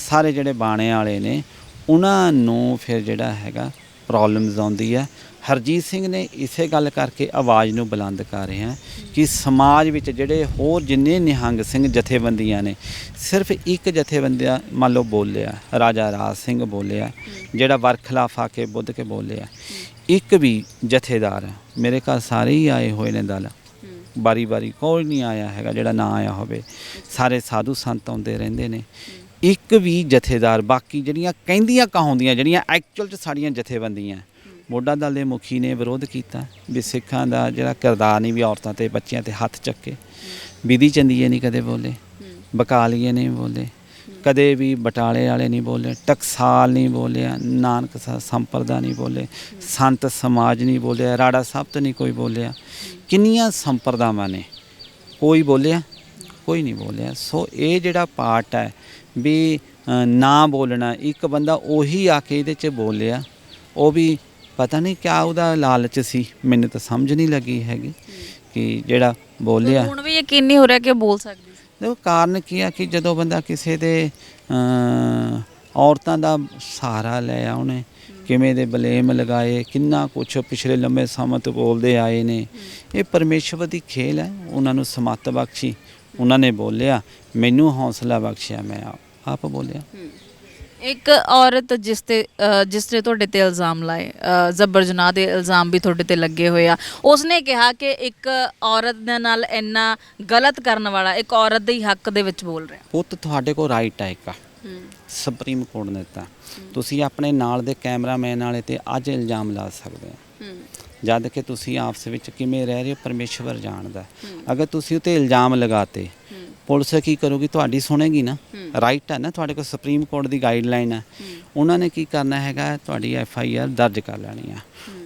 ਸਾਰੇ ਜਿਹੜੇ ਬਾਣੇ ਵਾਲੇ ਨੇ, ਉਹਨਾਂ ਨੂੰ ਫਿਰ ਜਿਹੜਾ ਹੈਗਾ ਪ੍ਰੋਬਲਮਸ ਆਉਂਦੀ ਹੈ ਹਰਜੀਤ ਸਿੰਘ ਨੇ ਇਸੇ ਗੱਲ ਕਰਕੇ ਆਵਾਜ਼ ਨੂੰ ਬੁਲੰਦ ਕਰ ਰਹੇ ਹਨ ਕਿ ਸਮਾਜ ਵਿੱਚ ਜਿਹੜੇ ਹੋਰ ਜਿੰਨੇ ਨਿਹੰਗ ਸਿੰਘ ਜਥੇਬੰਦੀਆਂ ਨੇ, ਸਿਰਫ ਇੱਕ ਜਥੇਬੰਦੀਆਂ ਮੰਨ ਲਓ ਬੋਲਿਆ, ਰਾਜਾ ਰਾਜ ਸਿੰਘ ਬੋਲਿਆ, ਜਿਹੜਾ ਵਰਖਲਾਫ ਆ ਕੇ ਬੁੱਧ ਕੇ ਬੋਲਿਆ, ਇੱਕ ਵੀ ਜਥੇਦਾਰ ਮੇਰੇ ਘਰ ਸਾਰੇ ਹੀ ਆਏ ਹੋਏ ਨੇ ਦਲ। ਬਾਰੀ ਬਾਰੀ ਕੋਈ ਨਹੀਂ ਆਇਆ ਹੈਗਾ, ਜਿਹੜਾ ਨਾ ਆਇਆ ਹੋਵੇ। ਸਾਰੇ ਸਾਧੂ ਸੰਤ ਆਉਂਦੇ ਰਹਿੰਦੇ ਨੇ। ਇੱਕ ਵੀ ਜਥੇਦਾਰ, ਬਾਕੀ ਜਿਹੜੀਆਂ ਕਹਿੰਦੀਆਂ ਕਹਾਉਂਦੀਆਂ ਜਿਹੜੀਆਂ ਐਕਚੁਅਲ ਚ ਸਾਡੀਆਂ ਜਥੇਬੰਦੀਆਂ। ਮੋਢਾ ਦਲ ਦੇ ਮੁਖੀ ਨੇ ਵਿਰੋਧ ਕੀਤਾ ਵੀ ਸਿੱਖਾਂ ਦਾ ਜਿਹੜਾ ਕਿਰਦਾਰ ਨਹੀਂ ਵੀ ਔਰਤਾਂ ਤੇ ਬੱਚਿਆਂ ਤੇ ਹੱਥ ਚੱਕੇ। ਵਿਧੀ ਚੰਦੀਏ ਨਹੀਂ ਕਦੇ ਬੋਲੇ, ਬਕਾਲੀਏ ਨਹੀਂ ਬੋਲੇ। ਕਦੇ ਵੀ ਬਟਾਲੇ ਵਾਲੇ ਨਹੀਂ ਬੋਲੇ, ਟਕਸਾਲ ਨਹੀਂ ਬੋਲਿਆ, ਨਾਨਕ ਸੰਪਰਦਾ ਨਹੀਂ ਬੋਲੇ, ਸੰਤ ਸਮਾਜ ਨਹੀਂ ਬੋਲਿਆ, ਰਾੜਾ ਸਾਹਿਬ ਤੋਂ ਨਹੀਂ ਕੋਈ ਬੋਲਿਆ। ਕਿੰਨੀਆਂ ਸੰਪਰਦਾਵਾਂ ਨੇ। ਕੋਈ ਬੋਲਿਆ, ਕੋਈ ਨਹੀਂ ਬੋਲਿਆ। ਸੋ ਇਹ ਜਿਹੜਾ ਪਾਰਟ ਹੈ ਵੀ ਨਾ ਬੋਲਣਾ, ਇੱਕ ਬੰਦਾ ਉਹੀ ਆ ਕੇ ਇਹਦੇ 'ਚ ਬੋਲਿਆ, ਉਹ ਵੀ ਪਤਾ ਨਹੀਂ ਕਿਆ ਉਹਦਾ ਲਾਲਚ ਸੀ, ਮੈਨੂੰ ਤਾਂ ਸਮਝ ਨਹੀਂ ਲੱਗੀ ਹੈਗੀ ਕਿ ਜਿਹੜਾ ਬੋਲਿਆ। ਹੁਣ ਵੀ ਯਕੀਨ ਨਹੀਂ ਹੋ ਰਿਹਾ ਕਿ ਬੋਲ ਸਕਦੀ। ਦੇਖੋ, ਕਾਰਨ ਕੀ ਆ ਕਿ ਜਦੋਂ ਬੰਦਾ ਕਿਸੇ ਦੇ ਔਰਤਾਂ ਦਾ ਸਹਾਰਾ ਲਿਆ ਉਹਨੇ, ਕਿਵੇਂ ਦੇ ਬਲੇਮ ਲਗਾਏ, ਕਿੰਨਾ ਕੁਛ ਪਿਛਲੇ ਲੰਮੇ ਸਮਾਂ ਤੋਂ ਬੋਲਦੇ ਆਏ ਨੇ। ਇਹ ਪਰਮੇਸ਼ਵਰ ਦੀ ਖੇਲ ਹੈ, ਉਹਨਾਂ ਨੂੰ ਸਮੱਤ ਬਖਸ਼ੀ, ਉਹਨਾਂ ਨੇ ਬੋਲਿਆ, ਮੈਨੂੰ ਹੌਸਲਾ ਬਖਸ਼ਿਆ ਮੈਂ ਆਪ ਆਪ ਬੋਲਿਆ। ਇੱਕ ਔਰਤ ਜਿਸ ਤੇ ਅ, ਜਿਸ ਨੇ ਤੁਹਾਡੇ ਤੇ ਇਲਜ਼ਾਮ ਲਾਏ ਅ, ਜ਼ਬਰ ਜਨਾਹ ਦੇ ਇਲਜ਼ਾਮ ਵੀ ਤੁਹਾਡੇ ਤੇ ਲੱਗੇ ਹੋਏ ਆ। ਉਸਨੇ ਕਿਹਾ ਕਿ ਇੱਕ ਔਰਤ ਦੇ ਨਾਲ ਇੰਨਾ ਗਲਤ ਕਰਨ ਵਾਲਾ ਇੱਕ ਔਰਤ ਦੇ ਹੀ ਹੱਕ ਦੇ ਵਿੱਚ ਬੋਲ ਰਿਹਾ। ਪੁੱਤ ਤੁਹਾਡੇ ਕੋਲ ਰਾਈਟ ਹੈ ਇੱਕ। ਸੁਪਰੀਮ ਕੋਰਟ ਨੇ ਦਿੱਤਾ। ਤੁਸੀਂ ਆਪਣੇ ਨਾਲ ਦੇ ਕੈਮਰਾਮੈਨ ਵਾਲੇ ਤੇ ਅੱਜ ਇਲਜ਼ਾਮ ਲਾ ਸਕਦੇ ਹੋ। ਜਦ ਕਿ ਤੁਸੀਂ ਆਪਸ ਵਿੱਚ ਕਿਵੇਂ ਰਹਿ ਰਹੇ ਹੋ ਪਰਮੇਸ਼ਵਰ ਜਾਣਦਾ। ਅਗਰ ਤੁਸੀਂ ਉਤੇ ਇਲਜ਼ਾਮ ਲਗਾਤੇ ਪੁਲਿਸ ਕੀ ਕਰੂਗੀ? ਤੁਹਾਡੀ ਸੁਣੇਗੀ ਨਾ। ਰਾਈਟ ਹੈ ਨਾ ਤੁਹਾਡੇ ਕੋਲ ਸੁਪਰੀਮ ਕੋਰਟ ਦੀ ਗਾਈਡਲਾਈਨ ਹੈ। ਉਹਨਾਂ ਨੇ ਕੀ ਕਰਨਾ ਹੈਗਾ? ਤੁਹਾਡੀ ਐਫ ਆਈ ਆਰ ਦਰਜ ਕਰ ਲੈਣੀ ਆ।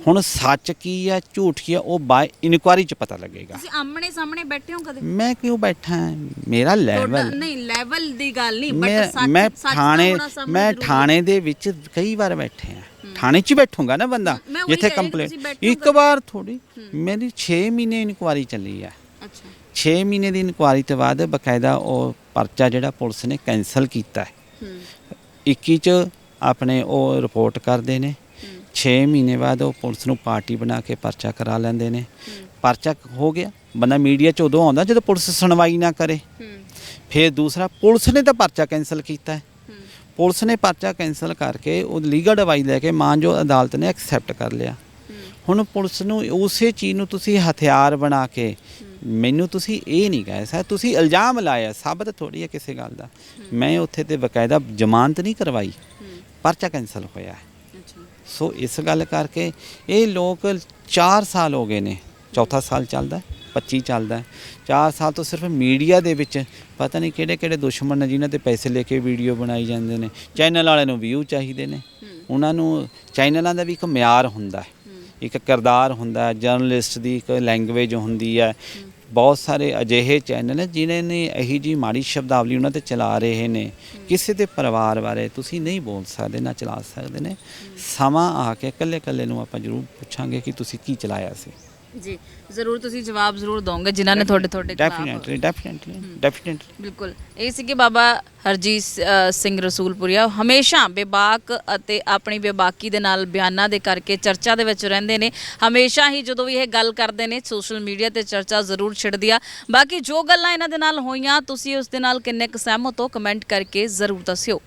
ਹੁਣ ਸੱਚ ਕੀ ਹੈ ਝੂਠ ਕੀ ਹੈ ਉਹ ਬਾਈ ਇਨਕੁਆਰੀ ਚ ਪਤਾ ਲੱਗੇਗਾ। ਤੁਸੀਂ ਆਮਣੇ ਸਾਹਮਣੇ ਬੈਠੇ ਹੋ ਕਦੇ? ਮੈਂ ਕਿਉਂ ਬੈਠਾ? ਹਾਂ? ਮੇਰਾ ਲੈਵਲ ਨਹੀਂ ਲੈਵਲ ਦੀ ਗੱਲ ਨਹੀਂ ਬਟ ਮੈਂ ਸੱਚ ਥਾਣੇ ਮੈਂ। ਥਾਣੇ ਦੇ ਵਿੱਚ ਕਈ ਵਾਰ ਬੈਠੇ ਆ। ਥਾਣੇ 'ਚ ਬੈਠੂਗਾ ਨਾ ਬੰਦਾ ਜਿੱਥੇ ਕੰਪਲੇਂਟ। ਇੱਕ ਵਾਰ ਥੋੜੀ ਮੇਰੀ 6 ਮਹੀਨੇ ਇਨਕੁਆਰੀ ਚੱਲੀ ਆ। 6 ਮਹੀਨੇ ਦੀ ਇਨਕੁਆਰੀ ਤੋਂ ਬਾਅਦ ਬਕਾਇਦਾ ਉਹ ਪਰਚਾ ਜਿਹੜਾ ਪੁਲਿਸ ਨੇ ਕੈਨਸਲ ਕੀਤਾ ਹੈ। ਹੂੰ। 21 ਚ ਆਪਣੇ ਉਹ ਰਿਪੋਰਟ ਕਰਦੇ ਨੇ। 6 ਮਹੀਨੇ ਬਾਅਦ ਉਹ ਪੁਲਿਸ ਨੂੰ ਪਾਰਟੀ ਬਣਾ ਕੇ ਪਰਚਾ ਕਰਾ ਲੈਂਦੇ ਨੇ। ਪਰਚਾ ਹੋ ਗਿਆ। ਬੰਦਾ ਮੀਡੀਆ 'ਚ ਉਦੋਂ ਆਉਂਦਾ ਜਦੋਂ ਪੁਲਿਸ ਸੁਣਵਾਈ ਨਾ ਕਰੇ। ਫਿਰ ਦੂਸਰਾ ਪੁਲਿਸ ਨੇ ਤਾਂ ਪਰਚਾ ਕੈਨਸਲ ਕੀਤਾ ਹੈ। ਪੁਲਿਸ ਨੇ ਪਰਚਾ ਕੈਨਸਲ ਕਰਕੇ ਉਹ ਲੀਗਲ ਐਡਵਾਈਸ ਲੈ ਕੇ ਮਾਨਜੋ ਅਦਾਲਤ ਨੇ ਐਕਸੈਪਟ ਕਰ ਲਿਆ। ਹੁਣ ਪੁਲਿਸ ਨੂੰ ਉਸੇ ਚੀਜ਼ ਨੂੰ ਤੁਸੀਂ ਹਥਿਆਰ ਬਣਾ ਕੇ ਮੈਨੂੰ ਤੁਸੀਂ ਇਹ ਨਹੀਂ ਕਹਿ ਸਕਦੇ। ਤੁਸੀਂ ਇਲਜ਼ਾਮ ਲਾਇਆ ਸਾਬਤ ਥੋੜੀ ਹੈ ਕਿਸੇ ਗੱਲ ਦਾ। ਮੈਂ ਉੱਥੇ ਤੇ ਬਕਾਇਦਾ ਜ਼ਮਾਨਤ ਨਹੀਂ ਕਰਵਾਈ ਪਰਚਾ ਕੈਨਸਲ ਹੋਇਆ ਹੈ। ਸੋ ਇਸ ਗੱਲ ਕਰਕੇ ਇਹ ਲੋਕ 4 ਸਾਲ ਹੋ ਗਏ ਨੇ। ਚੌਥਾ ਸਾਲ ਚੱਲਦਾ ਹੈ, 25 ਚੱਲਦਾ 4 ਸਾਲ ਤੋਂ ਸਿਰਫ ਮੀਡੀਆ ਦੇ ਵਿੱਚ ਪਤਾ ਨਹੀਂ ਕਿਹੜੇ ਕਿਹੜੇ ਦੁਸ਼ਮਣ ਨੇ ਜਿਨ੍ਹਾਂ ਤੇ ਪੈਸੇ ਲੈ ਕੇ ਵੀਡੀਓ ਬਣਾਈ ਜਾਂਦੇ ਨੇ। ਚੈਨਲ ਵਾਲਿਆਂ ਨੂੰ ਵਿਊ ਚਾਹੀਦੇ ਨੇ। ਉਹਨਾਂ ਨੂੰ ਚੈਨਲਾਂ ਦਾ ਵੀ ਇੱਕ ਮਿਆਰ ਹੁੰਦਾ ਹੈ। ਇੱਕ ਕਿਰਦਾਰ ਹੁੰਦਾ ਜਰਨਲਿਸਟ ਦੀ ਇੱਕ ਲੈਂਗੁਏਜ ਹੁੰਦੀ ਹੈ। ਬਹੁਤ ਸਾਰੇ ਅਜਿਹੇ ਚੈਨਲ ਨੇ ਜਿਨ੍ਹਾਂ ਨੇ ਇਹੀ ਜੀ ਮਾੜੀ ਸ਼ਬਦਾਵਲੀ ਉਹਨਾਂ ਤੇ ਚਲਾ ਰਹੇ ਨੇ। ਕਿਸੇ ਦੇ ਪਰਿਵਾਰ ਬਾਰੇ ਤੁਸੀਂ ਨਹੀਂ ਬੋਲ ਸਕਦੇ, ਨਾ ਚਲਾ ਸਕਦੇ ਨੇ। ਸਮਾਂ ਆ ਕੇ ਇਕੱਲੇ ਇਕੱਲੇ ਨੂੰ ਆਪਾਂ ਜ਼ਰੂਰ ਪੁੱਛਾਂਗੇ ਕਿ ਤੁਸੀਂ ਕੀ ਚਲਾਇਆ ਸੀ। ਜੀ ਜ਼ਰੂਰ ਤੁਸੀਂ ਜਵਾਬ ਜ਼ਰੂਰ ਦੋਗੇ ਜਿਨ੍ਹਾਂ ਨੇ ਤੁਹਾਡੇ ਤੁਹਾਡੇ ਖਿਲਾਫ ਡੈਫੀਨਿਟਲੀ ਡੈਫੀਨਿਟਲੀ ਡੈਫੀਨਿਟਲੀ ਬਿਲਕੁਲ ਇਹ ਸੀ ਕਿ ਬਾਬਾ ਹਰਜੀਤ ਅ, ਸਿੰਘ ਰਸੂਲਪੁਰੀਆ ਹਮੇਸ਼ਾ ਬੇਬਾਕ ਅਤੇ ਆਪਣੀ ਬੇਬਾਕੀ ਦੇ ਨਾਲ ਬਿਆਨਾਂ ਦੇ ਕਰਕੇ ਚਰਚਾ ਦੇ ਵਿੱਚ ਰਹਿੰਦੇ ਨੇ ਹਮੇਸ਼ਾ ਹੀ ਜਦੋਂ ਵੀ ਇਹ ਗੱਲ ਕਰਦੇ ਨੇ ਸੋਸ਼ਲ ਮੀਡੀਆ ਤੇ ਚਰਚਾ ਜ਼ਰੂਰ ਛਿੜਦੀ ਆ ਬਾਕੀ ਜੋ ਗੱਲਾਂ ਇਹਨਾਂ ਦੇ ਨਾਲ ਹੋਈਆਂ ਤੁਸੀਂ ਉਸ ਦੇ ਨਾਲ ਕਿੰਨੇ ਕੁ ਸਹਿਮਤ ਹੋ ਕਮੈਂਟ ਕਰਕੇ ਜ਼ਰੂਰ ਦੱਸਿਓ